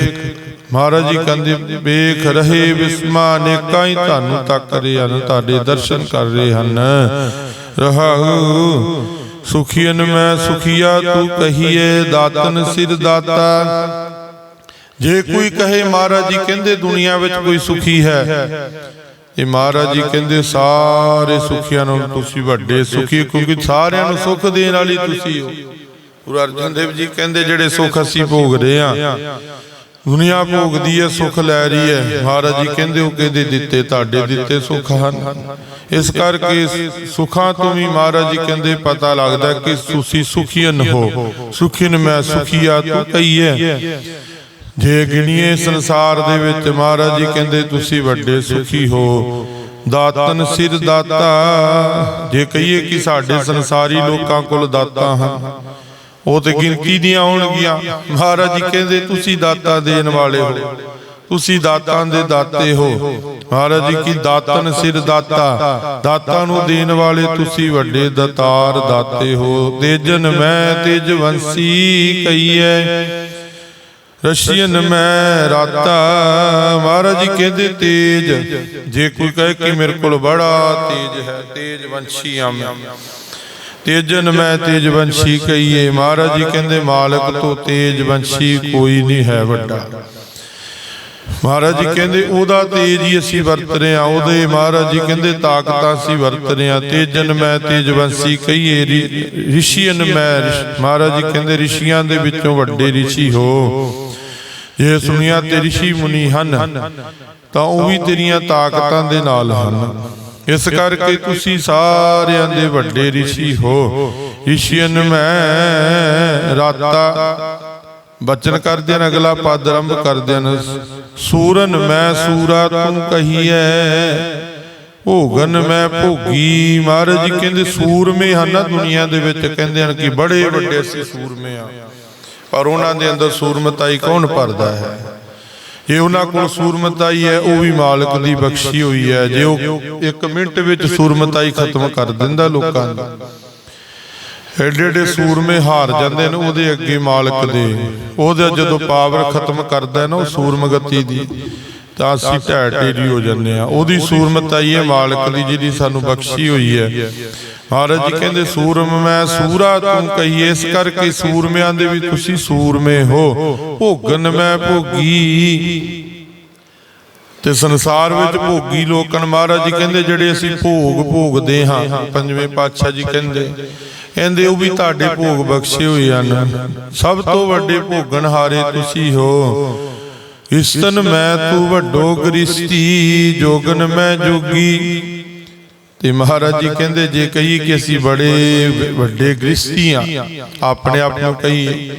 ਮਹਾਰਾਜ ਜੀ ਕਹਿੰਦੇ, ਵੇਖ ਰਹੇ ਵਿਸਮਾ ਅਨੇਕਾਂ ਹੀ ਤੁਹਾਨੂੰ ਤੱਕ ਰਹੇ ਹਨ, ਤੁਹਾਡੇ ਦਰਸ਼ਨ ਕਰ ਰਹੇ ਹਨ। ਰਹਾਉ ਸੁਖੀਨ ਮੈਂ ਸੁਖੀਆ, ਤੂੰ ਕਹੀਏ ਦਾਤਨ ਸਿਰ ਦਾਤਾ। ਜੇ ਕੋਈ ਕਹੇ, ਮਹਾਰਾਜ ਜੀ ਕਹਿੰਦੇ, ਦੁਨੀਆ ਵਿੱਚ ਕੋਈ ਸੁਖੀ ਹੈ। ਇਹ ਮਹਾਰਾਜ ਜੀ ਕਹਿੰਦੇ, ਸਾਰੇ ਸੁਖੀਆਂ ਨੂੰ ਤੁਸੀਂ ਵੱਡੇ ਸੁਖੀ, ਕਿਉਂਕਿ ਸਾਰਿਆਂ ਨੂੰ ਸੁਖ ਦੇਣ ਵਾਲੀ ਤੁਸੀਂ ਹੋ। ਗੁਰੂ ਅਰਜਨ ਦੇਵ ਜੀ ਕਹਿੰਦੇ, ਜਿਹੜੇ ਸੁਖ ਅਸੀਂ ਭੋਗ ਰਹੇ ਆ ਦੁਨੀਆ ਭੋਗਦੀ ਹੈ ਸੁਖ ਲੈ ਰਹੀ ਹੈ। ਮਹਾਰਾਜ ਜੀ ਕਹਿੰਦੇ ਉਹ ਕਹਿੰਦੇ ਦਿੱਤੇ ਤੁਹਾਡੇ ਦਿੱਤੇ ਸੁਖ ਹਨ। ਇਸ ਕਰਕੇ ਸੁਖਾਂ ਤੋਂ ਵੀ ਮਹਾਰਾਜ ਜੀ ਕਹਿੰਦੇ ਪਤਾ ਲੱਗਦਾ ਕਿ ਤੁਸੀਂ ਸੁਖੀਨ ਹੋ। ਸੁਖੀਨ ਮੈਂ ਸੁਖੀਆ ਤੂੰ ਕਹੀਏ ਜੇ ਗਿਣੀਏ ਸੰਸਾਰ ਦੇ ਵਿੱਚ ਮਹਾਰਾਜ ਜੀ ਕਹਿੰਦੇ ਤੁਸੀਂ ਵੱਡੇ ਸੁਖੀ ਹੋ। ਦਾਤਨ ਸਿਰ ਦਾਤਾ। ਜੇ ਕਹੀਏ ਕਿ ਸਾਡੇ ਸੰਸਾਰੀ ਲੋਕਾਂ ਕੋਲ ਦਾਤਾ ਹਨ। ਉਹ ਤੇ ਗਿਣਤੀ ਦੀਆਂ ਹੋਣਗੀਆਂ। ਮਹਾਰਾਜ ਜੀ ਕਹਿੰਦੇ ਤੁਸੀਂ ਦਾਤਾ ਦੇਣ ਵਾਲੇ ਹੋ। ਤੁਸੀਂ ਦਾਤਾਂ ਦੇ ਦਾਤੇ ਹੋ। ਮਹਾਰਾਜ ਜੀ ਕੀ ਦਾਤਨ ਸਿਰ ਦਾਤਾ। ਦਾਤਾਂ। ਨੂੰ ਦੇਣ ਵਾਲੇ ਤੁਸੀਂ ਵੱਡੇ ਦਾਤਾਰ ਦਾਤੇ ਹੋ। ਤੇਜਨ ਮੈਂ ਤੇਜਵੰਸੀ ਕਹੀਏ ਰਸ਼ੀਨ ਮੈਂ ਰਾਤਾ। ਮਹਾਰਾਜ ਜੀ ਕਹਿੰਦੇ ਤੇਜ। ਜੇ ਕੋਈ ਕਹੇ ਕਿ ਮੇਰੇ ਕੋਲ ਬੜਾ ਤੇਜ ਹੈ ਤੇਜ ਵੰਸ਼ੀ ਆ ਮੈਂ ਤੇਜਨ ਮੈਂ ਤੇਜਵੰਸ਼ੀ ਕਹੀਏ। ਮਹਾਰਾਜ ਜੀ ਕਹਿੰਦੇ, ਮਾਲਕ ਤੋਂ ਤੇਜਵੰਸ਼ੀ ਕੋਈ ਨਹੀਂ ਹੈ ਵੱਡਾ। ਮਹਾਰਾਜ ਜੀ ਕਹਿੰਦੇ, ਉਹਦਾ ਤੇਜ ਹੀ ਅਸੀਂ ਵਰਤ ਰਹੇ ਆ ਉਹਦੇ ਮਹਾਰਾਜ ਜੀ ਕਹਿੰਦੇ, ਤਾਕਤਾਂ ਅਸੀਂ ਵਰਤ ਰਹੇ ਆ ਤੇਜਨ ਮੈਂ ਤੇਜਵੰਸ਼ੀ ਕਹੀਏ, ਰਿ- ਰਿਸ਼ੀਨ ਮੈਂ ਮਹਾਰਾਜ ਜੀ ਕਹਿੰਦੇ, ਰਿਸ਼ੀਆਂ ਦੇ ਵਿੱਚੋਂ ਵੱਡੇ ਰਿਸ਼ੀ ਹੋ। ਜੇ ਸੁਣਿਆ ਤੇ ਰਿਸ਼ੀ ਮੁਨੀ ਹਨ, ਤਾਂ ਉਹ ਵੀ ਤੇਰੀਆਂ ਤਾਕਤਾਂ ਦੇ ਨਾਲ ਹਨ। ਇਸ ਕਰਕੇ ਤੁਸੀਂ ਸਾਰਿਆਂ ਦੇ ਵੱਡੇ ਰਿਸ਼ੀ ਹੋ। ਰਿਸ਼ੀਨ ਮੈਂ ਰਾਤਾ ਬਚਨ ਕਰਦੇ ਹਨ, ਅਗਲਾ ਪਦ ਆਰੰਭ ਕਰਦੇ ਹਨ। ਸੂਰਨ ਮੈਂ ਸੂਰਾ ਤੂੰ ਕਹੀਐ, ਭੋਗਨ ਮੈਂ ਭੋਗੀ। ਮਹਾਰਾਜ ਜੀ ਕਹਿੰਦੇ ਸੂਰਮੇ ਹਨ ਨਾ ਦੁਨੀਆ ਦੇ ਵਿੱਚ। ਕਹਿੰਦੇ ਹਨ ਕਿ ਬੜੇ ਵੱਡੇ ਅਸੀਂ ਸੂਰਮੇ ਆ ਪਰ ਉਹਨਾਂ ਦੇ ਅੰਦਰ ਸੂਰਮਤਾਈ ਕੌਣ ਭਰਦਾ ਹੈ? ਜੇ ਉਹਨਾਂ ਕੋਲ ਸੂਰਮਤਾਈ ਹੈ, ਉਹ ਵੀ ਮਾਲਕ ਦੀ ਬਖਸ਼ੀ ਹੋਈ ਹੈ। ਜੇ ਉਹ ਇੱਕ ਮਿੰਟ ਵਿੱਚ ਸੂਰਮਤਾਈ ਖਤਮ ਕਰ ਦਿੰਦਾ ਲੋਕਾਂ ਦੀ ਐਡੇ ਐਡੇ ਸੂਰਮੇ ਹਾਰ ਜਾਂਦੇ ਨੇ, ਉਹਦੇ ਅੱਗੇ ਮਾਲਕ ਦੇ। ਉਹਦਾ ਜਦੋਂ ਪਾਵਰ ਖਤਮ ਕਰਦਾ ਨਾ, ਉਹ ਸੂਰਮਗਤੀ ਦੀ। ਤਾਂ ਅਸੀਂ ਢਹਿ ਢੇਰੀ ਹੋ ਜਾਂਦੇ ਆ ਉਹਦੀ ਸੂਰਮਤਾਈ ਹੈ ਮਾਲਕ ਦੀ ਜਿਹਦੀ ਸਾਨੂੰ ਬਖਸ਼ੀ ਹੋਈ ਹੈ। ਮਹਾਰਾਜ ਜੀ ਕਹਿੰਦੇ ਸੂਰਮ ਮੈਂ ਸੂਰਾ ਤੂੰ ਕਹੀਏ ਇਸ ਕਰਕੇ ਸੂਰਮਿਆਂ ਦੇ ਵੀ ਤੁਸੀਂ ਸੂਰਮੇ ਹੋ। ਭੋਗਨ ਮੈਂ ਭੋਗੀ। ਤੇ ਸੰਸਾਰ ਵਿੱਚ ਭੋਗੀ ਲੋਕਨ ਮਹਾਰਾਜ ਜੀ ਕਹਿੰਦੇ ਜਿਹੜੇ ਅਸੀਂ ਭੋਗ ਭੋਗਦੇ ਹਾਂ। ਪੰਜਵੇਂ ਪਾਤਸ਼ਾਹ ਜੀ ਕਹਿੰਦੇ ਕਹਿੰਦੇ। ਉਹ ਵੀ ਤੁਹਾਡੇ ਭੋਗ ਬਖਸ਼ੇ ਹੋਏ ਹਨ। ਸਭ ਤੋਂ ਵੱਡੇ ਭੋਗਣ ਹਾਰੇ ਤੁਸੀਂ ਹੋ। ਇਸਤਨ ਮੈਂ ਤੂੰ ਵੱਡੋ ਗ੍ਰਿਸ਼ਤੀ ਜੋਗਨ ਮੈਂ ਜੋਗੀ। ਤੇ ਮਹਾਰਾਜ ਜੀ ਕਹਿੰਦੇ, ਜੇ ਕਹੀਏ ਕਿ ਅਸੀਂ ਬੜੇ ਵੱਡੇ ਗ੍ਰਿਸ਼ਤੀ ਆ, ਆਪਣੇ ਆਪ ਨੂੰ ਕਹੀਏ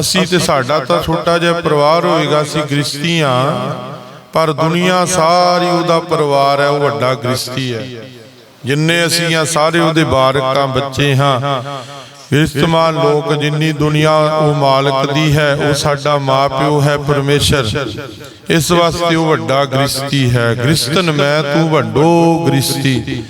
ਅਸੀਂ ਤੇ ਸਾਡਾ ਤਾਂ ਛੋਟਾ ਜਿਹਾ ਪਰਿਵਾਰ ਹੋਏਗਾ, ਅਸੀਂ ਗ੍ਰਿਸ਼ਤੀ ਆ। ਪਰ ਦੁਨੀਆ ਸਾਰੀ ਉਹਦਾ ਪਰਿਵਾਰ ਹੈ, ਉਹ ਵੱਡਾ ਗ੍ਰਿਸ਼ਤੀ ਹੈ। ਜਿੰਨੇ ਅਸੀਂ ਆ, ਸਾਰੇ ਉਹਦੇ ਬਾਰਕਾਂ ਬੱਚੇ ਹਾਂ। ਇਸਤਮਾਨ ਲੋਕ ਜਿੰਨੀ ਦੁਨੀਆ ਉਹ ਮਾਲਕ ਦੀ ਹੈ, ਉਹ ਸਾਡਾ ਮਾਪਿਓ ਹੈ ਪਰਮੇਸ਼ਰ। ਇਸ ਵਾਸਤੇ ਉਹ ਵੱਡਾ ਗ੍ਰਿਸ਼ਤੀ ਹੈ। ਗ੍ਰਿਸ਼ਤਨ ਮੈਂ, ਤੂੰ ਵੱਡੋ ਗ੍ਰਿਸ਼ਤੀ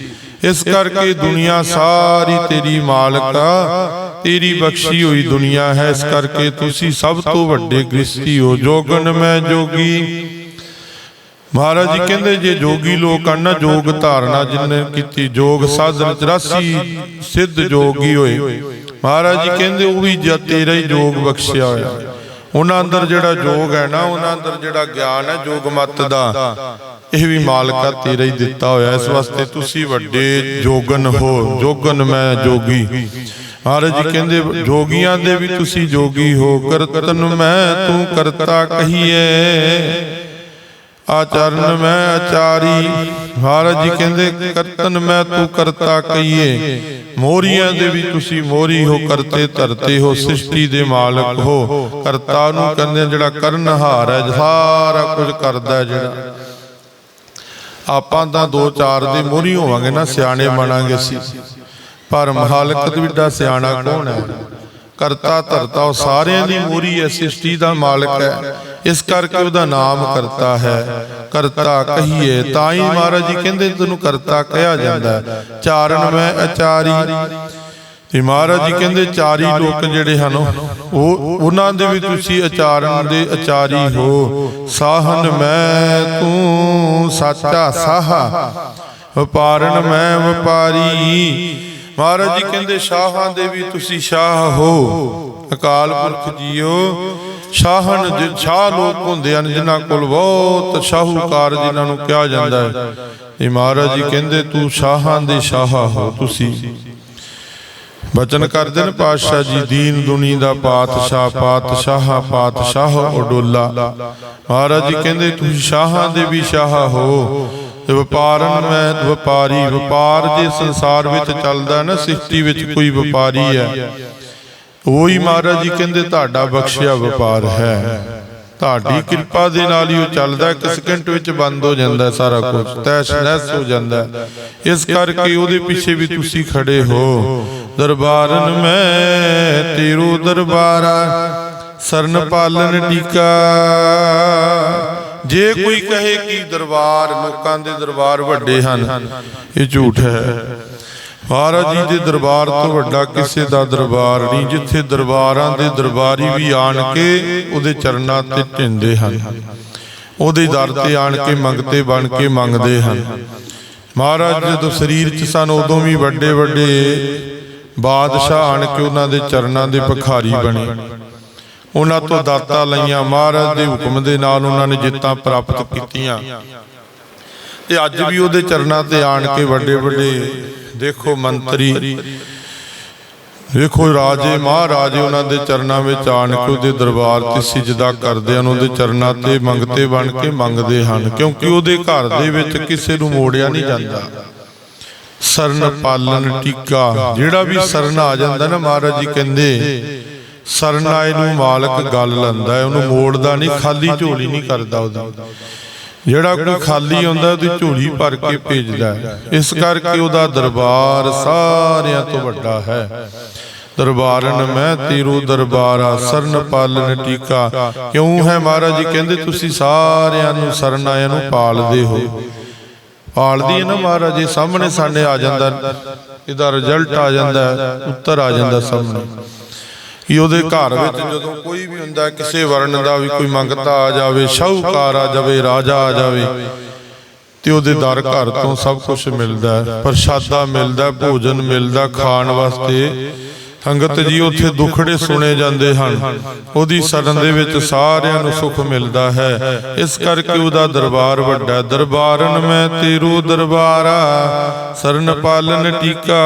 ਇਸ ਕਰਕੇ ਦੁਨੀਆ ਸਾਰੀ ਤੇਰੀ ਮਾਲਕਾ ਤੇਰੀ ਬਖਸ਼ੀ ਹੋਈ ਦੁਨੀਆ ਹੈ। ਇਸ ਕਰਕੇ ਤੁਸੀਂ ਸਭ ਤੋਂ ਵੱਡੇ ਗ੍ਰਿਸ਼ਤੀ ਹੋ। ਜੋਗਨ ਮੈਂ ਜੋਗੀ। ਮਹਾਰਾਜ ਜੀ ਕਹਿੰਦੇ ਜੇ ਜੋਗੀ ਲੋਕ ਹਨ ਨਾ ਜੋਗ ਧਾਰਨਾ ਜਿਨਨੇ ਕੀਤੀ ਜੋਗ ਸਾਧਨ 84 ਸਿੱਧ ਜੋਗੀ ਹੋਏ। ਮਹਾਰਾਜ ਜੀ ਕਹਿੰਦੇ ਉਹ ਵੀ ਜਦ ਤੇਰਾ ਹੀ ਜੋਗ ਬਖਸ਼ਿਆ ਹੋਇਆ। ਉਹਨਾਂ ਅੰਦਰ ਜਿਹੜਾ ਜੋਗ ਹੈ ਨਾ ਉਹਨਾਂ ਅੰਦਰ ਜਿਹੜਾ ਗਿਆਨ ਹੈ ਜੋਗ ਮਤ ਦਾ। ਇਹ ਵੀ ਮਾਲਕਾ ਤੇਰਾ ਹੀ ਦਿੱਤਾ ਹੋਇਆ। ਇਸ ਵਾਸਤੇ ਤੁਸੀਂ ਵੱਡੇ ਜੋਗਨ ਹੋ। ਜੋਗਨ ਮੈਂ ਜੋਗੀ। ਮਹਾਰਾਜ ਜੀ ਕਹਿੰਦੇ ਜੋਗੀਆਂ ਦੇ ਵੀ ਤੁਸੀਂ ਜੋਗੀ ਹੋ। ਕਰਤਨ ਮੈਂ ਤੂੰ ਕਰਤਾ ਕਹੀਏ ਆਚਰਨ ਮੈਂ ਆਚਾਰੀ, ਮਹਾਰਾਜ ਜੀ ਕਹਿੰਦੇ, ਕਰਤਨ ਮੈਂ ਤੂੰ ਕਰਤਾ ਕਹੀਏ। ਮੋਰੀਆਂ ਦੇ ਵੀ ਤੁਸੀਂ ਮੋਰੀ ਹੋ, ਕਰਤੇ ਧਰਤੇ ਹੋ, ਸ੍ਰਿਸ਼ਟੀ ਦੇ ਮਾਲਕ ਹੋ। ਕਰਤਾ ਨੂੰ ਕਹਿੰਦੇ ਜਿਹੜਾ ਕਰਨਹਾਰ ਹੈ, ਸਾਰਾ ਕੁਝ ਕਰਦਾ ਜਿਹੜਾ। ਆਪਾਂ ਤਾਂ ਦੋ ਚਾਰ ਦੇ ਮੋਰੀ ਹੋਵਾਂਗੇ ਨਾ, ਸਿਆਣੇ ਬਣਾਂਗੇ ਸੀ ਪਰ ਮਾਲਕ ਵਿੱਡਾ ਸਿਆਣਾ ਕੌਣ ਹੈ? ਕਰਤਾ ਧਰਤਾ ਉਹ ਸਾਰਿਆਂ ਦੀ ਮੋਰੀ ਹੈ, ਸ੍ਰਿਸ਼ਟੀ ਦਾ ਮਾਲਕ ਹੈ। ਇਸ ਕਰਕੇ ਉਹਦਾ ਨਾਮ ਕਰਤਾ ਹੈ। ਕਰਤਾ ਕਹੀਏ ਤਾਂ ਹੀ ਮਹਾਰਾਜ ਜੀ, ਕਹਿੰਦੇ ਤੈਨੂੰ ਕਰਤਾ ਕਿਹਾ ਜਾਂਦਾ ਹੈ। ਚਾਰਨ ਮੈਂ ਅਚਾਰੀ। ਤੇ ਮਹਾਰਾਜ ਜੀ ਕਹਿੰਦੇ ਚਾਰੀ ਲੋਕ ਜਿਹੜੇ ਹਨ, ਉਹ ਉਹਨਾਂ ਦੇ ਵੀ ਤੁਸੀਂ ਆਚਾਰਨ ਦੇ ਆਚਾਰੀ ਹੋ। ਸਾਹਨ ਮੈਂ ਤੂੰ ਸਾਚਾ ਸਾਹਾ, ਵਪਾਰਨ ਮੈਂ ਵਪਾਰੀ। ਮਹਾਰਾਜ ਜੀ ਕਹਿੰਦੇ, ਸ਼ਾਹਾਂ ਦੇ ਵੀ ਤੁਸੀਂ ਸ਼ਾਹ ਹੋ। ਅਕਾਲ ਪੁਰਖ ਜੀਓ ਸ਼ਾਹਨ ਜੇ ਸ਼ਾਹ ਲੋਕ ਹੁੰਦੇ ਹਨ, ਜਿਨ੍ਹਾਂ ਕੋਲ ਬਹੁਤ ਸ਼ਾਹੂਕਾਰ ਜਿਨ੍ਹਾਂ ਨੂੰ ਕਿਹਾ ਜਾਂਦਾ ਹੈ। ਇਹ ਮਹਾਰਾਜ ਜੀ ਕਹਿੰਦੇ, ਤੂੰ ਸ਼ਾਹਾਂ ਦੇ ਸ਼ਾਹ ਹੋ ਤੁਸੀਂ। ਬਚਨ ਕਰਦੇ ਨੇ ਪਾਤਸ਼ਾਹ ਜੀ, ਦੀਨ ਦੁਨੀ ਦਾ ਪਾਤਸ਼ਾਹ ਪਾਤਸ਼ਾਹ ਪਾਤਸ਼ਾਹ ਉਡੋਲਾ ਮਹਾਰਾਜ ਜੀ ਕਹਿੰਦੇ ਤੂੰ ਸ਼ਾਹਾਂ ਦੇ ਵੀ ਸ਼ਾਹ ਹੋ। ਵਪਾਰਨ ਮੈਂ ਵਪਾਰੀ, ਵਪਾਰ ਜੇ ਸੰਸਾਰ ਵਿੱਚ ਚੱਲਦਾ ਨਾ ਸ੍ਰਿਸ਼ਟੀ ਵਿੱਚ ਕੋਈ ਵਪਾਰੀ ਹੈ। ਉਹੀ ਮਹਾਰਾਜ ਜੀ ਕਹਿੰਦੇ ਤੁਹਾਡਾ ਬਖਸ਼ਿਆ ਵਪਾਰ ਹੈ। ਤੁਹਾਡੀ ਕਿਰਪਾ ਦੇ ਨਾਲ ਹੀ ਉਹ ਚੱਲਦਾ। ਇੱਕ ਸਕਿੰਟ ਵਿੱਚ ਬੰਦ ਹੋ ਜਾਂਦਾ ਸਾਰਾ ਕੁਝ ਤੈਸ਼ ਨੈਸ ਹੋ ਜਾਂਦਾ। ਇਸ ਕਰਕੇ ਉਹਦੇ ਪਿੱਛੇ ਵੀ ਤੁਸੀਂ ਖੜੇ ਹੋ। ਦਰਬਾਰਨ ਮੈਂ ਤੇਰੋ ਦਰਬਾਰਾ ਸਰਨ ਪਾਲਨ ਟੀਕਾ। ਜੇ ਕੋਈ ਕਹੇ ਕਿ ਦਰਬਾਰ ਲੋਕਾਂ ਦੇ ਦਰਬਾਰ ਵੱਡੇ ਹਨ ਇਹ ਝੂਠ ਹੈ। ਮਹਾਰਾਜ ਜੀ ਦੇ ਦਰਬਾਰ ਤੋਂ ਵੱਡਾ ਕਿਸੇ ਦਾ ਦਰਬਾਰ ਨਹੀਂ, ਜਿੱਥੇ ਦਰਬਾਰਾਂ ਦੇ ਦਰਬਾਰੀ ਵੀ ਆਣ ਕੇ ਉਹਦੇ ਚਰਨਾਂ ਤੇ ਢਿੰਦੇ ਹਨ। ਉਹਦੇ ਦਰ ਤੇ ਆਣ ਕੇ ਮੰਗਤੇ ਬਣ ਕੇ ਮੰਗਦੇ ਹਨ। ਮਹਾਰਾਜ, ਜਦੋਂ ਸਰੀਰ 'ਚ ਸਨ, ਉਦੋਂ ਵੀ ਵੱਡੇ ਵੱਡੇ ਬਾਦਸ਼ਾਹ ਆਣ ਕੇ ਉਹਨਾਂ ਦੇ ਚਰਨਾਂ ਦੇ ਭਖਾਰੀ ਬਣੇ। ਉਹਨਾਂ ਤੋਂ ਦਾਤਾਂ ਲਈਆਂ। ਮਹਾਰਾਜ ਦੇ ਹੁਕਮ ਦੇ ਨਾਲ ਉਹਨਾਂ ਨੇ ਜਿੱਤਾਂ ਪ੍ਰਾਪਤ ਕੀਤੀਆਂ। ਤੇ ਅੱਜ ਵੀ ਉਹਦੇ ਚਰਨਾਂ ਤੇ ਆਣ ਕੇ ਵੱਡੇ ਵੱਡੇ ਦੇਖੋ ਮੰਤਰੀ। ਵੇਖੋ ਰਾਜੇ, ਮਹਾਰਾਜੇ ਉਹਨਾਂ ਦੇ ਚਰਨਾਂ ਵਿੱਚ ਆਣ ਕੇ ਉਹਦੇ ਦਰਬਾਰ ਤੇ ਸਿਜਦਾ ਕਰਦੇ ਹਨ, ਉਹਦੇ ਚਰਨਾਂ ਤੇ ਮੰਗਤੇ ਬਣ ਕੇ ਮੰਗਦੇ ਹਨ, ਕਿਉਂਕਿ ਉਹਦੇ ਘਰ ਦੇ ਵਿੱਚ ਕਿਸੇ ਨੂੰ ਮੋੜਿਆ ਨਹੀਂ ਜਾਂਦਾ। ਸਰਨ ਪਾਲਨ ਟੀਕਾ, ਜਿਹੜਾ ਵੀ ਸਰਨ ਆ ਜਾਂਦਾ ਨਾ ਮਹਾਰਾਜ ਜੀ ਕਹਿੰਦੇ ਸਰਨਾਏ ਨੂੰ ਮਾਲਕ ਗੱਲ ਲੈਂਦਾ ਹੈ, ਉਹਨੂੰ ਮੋੜਦਾ ਨਹੀਂ, ਖਾਲੀ ਝੋਲੀ ਨਹੀਂ ਕਰਦਾ ਉਹਦੀ। ਜਿਹੜਾ ਕੋਈ ਖਾਲੀ ਆਉਂਦਾ ਉਹਦੀ ਝੋਲੀ ਭਰ ਕੇ ਭੇਜਦਾ ਇਸ ਕਰਕੇ ਉਹਦਾ ਦਰਬਾਰ ਸਾਰਿਆਂ ਤੋਂ ਵੱਡਾ ਹੈ। ਦਰਬਾਰਨ, ਮੈਂ ਤੇਰੋ ਦਰਬਾਰਾ, ਸਰਨ ਪਾਲਨ ਟੀਕਾ। ਕਿਉਂ ਹੈ ਮਹਾਰਾਜ ਜੀ? ਕਹਿੰਦੇ ਤੁਸੀਂ ਸਾਰਿਆਂ ਨੂੰ ਸਰਨ ਆਇਆਂ ਨੂੰ ਪਾਲਦੇ ਹੋ। ਪਾਲਦੀ ਹੈ ਨਾ ਮਹਾਰਾਜ ਜੀ, ਸਾਹਮਣੇ ਸਾਡੇ ਆ ਜਾਂਦਾ। ਇਹਦਾ ਰਿਜ਼ਲਟ ਆ ਜਾਂਦਾ, ਉੱਤਰ ਆ ਜਾਂਦਾ ਸਾਹਮਣੇ। ਕਿ ਉਹਦੇ ਘਰ ਵਿੱਚ ਜਦੋਂ ਕੋਈ ਵੀ ਹੁੰਦਾ ਕਿਸੇ ਵਰਨ ਦਾ ਵੀ ਕੋਈ ਮੰਗਤਾ ਆ ਜਾਵੇ ਸ਼ਾਹੂਕਾਰ ਆ ਜਾਵੇ ਰਾਜਾ ਆ ਜਾਵੇ ਤੇ ਉਹਦੇ ਦਰ ਘਰ ਤੋਂ ਸਭ ਕੁਝ ਮਿਲਦਾ ਹੈ ਪ੍ਰਸ਼ਾਦਾ ਮਿਲਦਾ ਭੋਜਨ ਮਿਲਦਾ ਖਾਣ ਵਾਸਤੇ। ਸੰਗਤ ਜੀ ਉੱਥੇ ਦੁਖੜੇ ਸੁਣੇ ਜਾਂਦੇ ਹਨ। ਉਹਦੀ ਸਰਨ ਦੇ ਵਿੱਚ ਸਾਰਿਆਂ ਨੂੰ ਸੁੱਖ ਮਿਲਦਾ ਹੈ। ਇਸ ਕਰਕੇ ਉਹਦਾ ਦਰਬਾਰ ਵੱਡਾ। ਦਰਬਾਰਨ ਮੈਂ ਤੇਰੂ ਦਰਬਾਰਾ ਸਰਨ ਪਾਲਨ ਟੀਕਾ।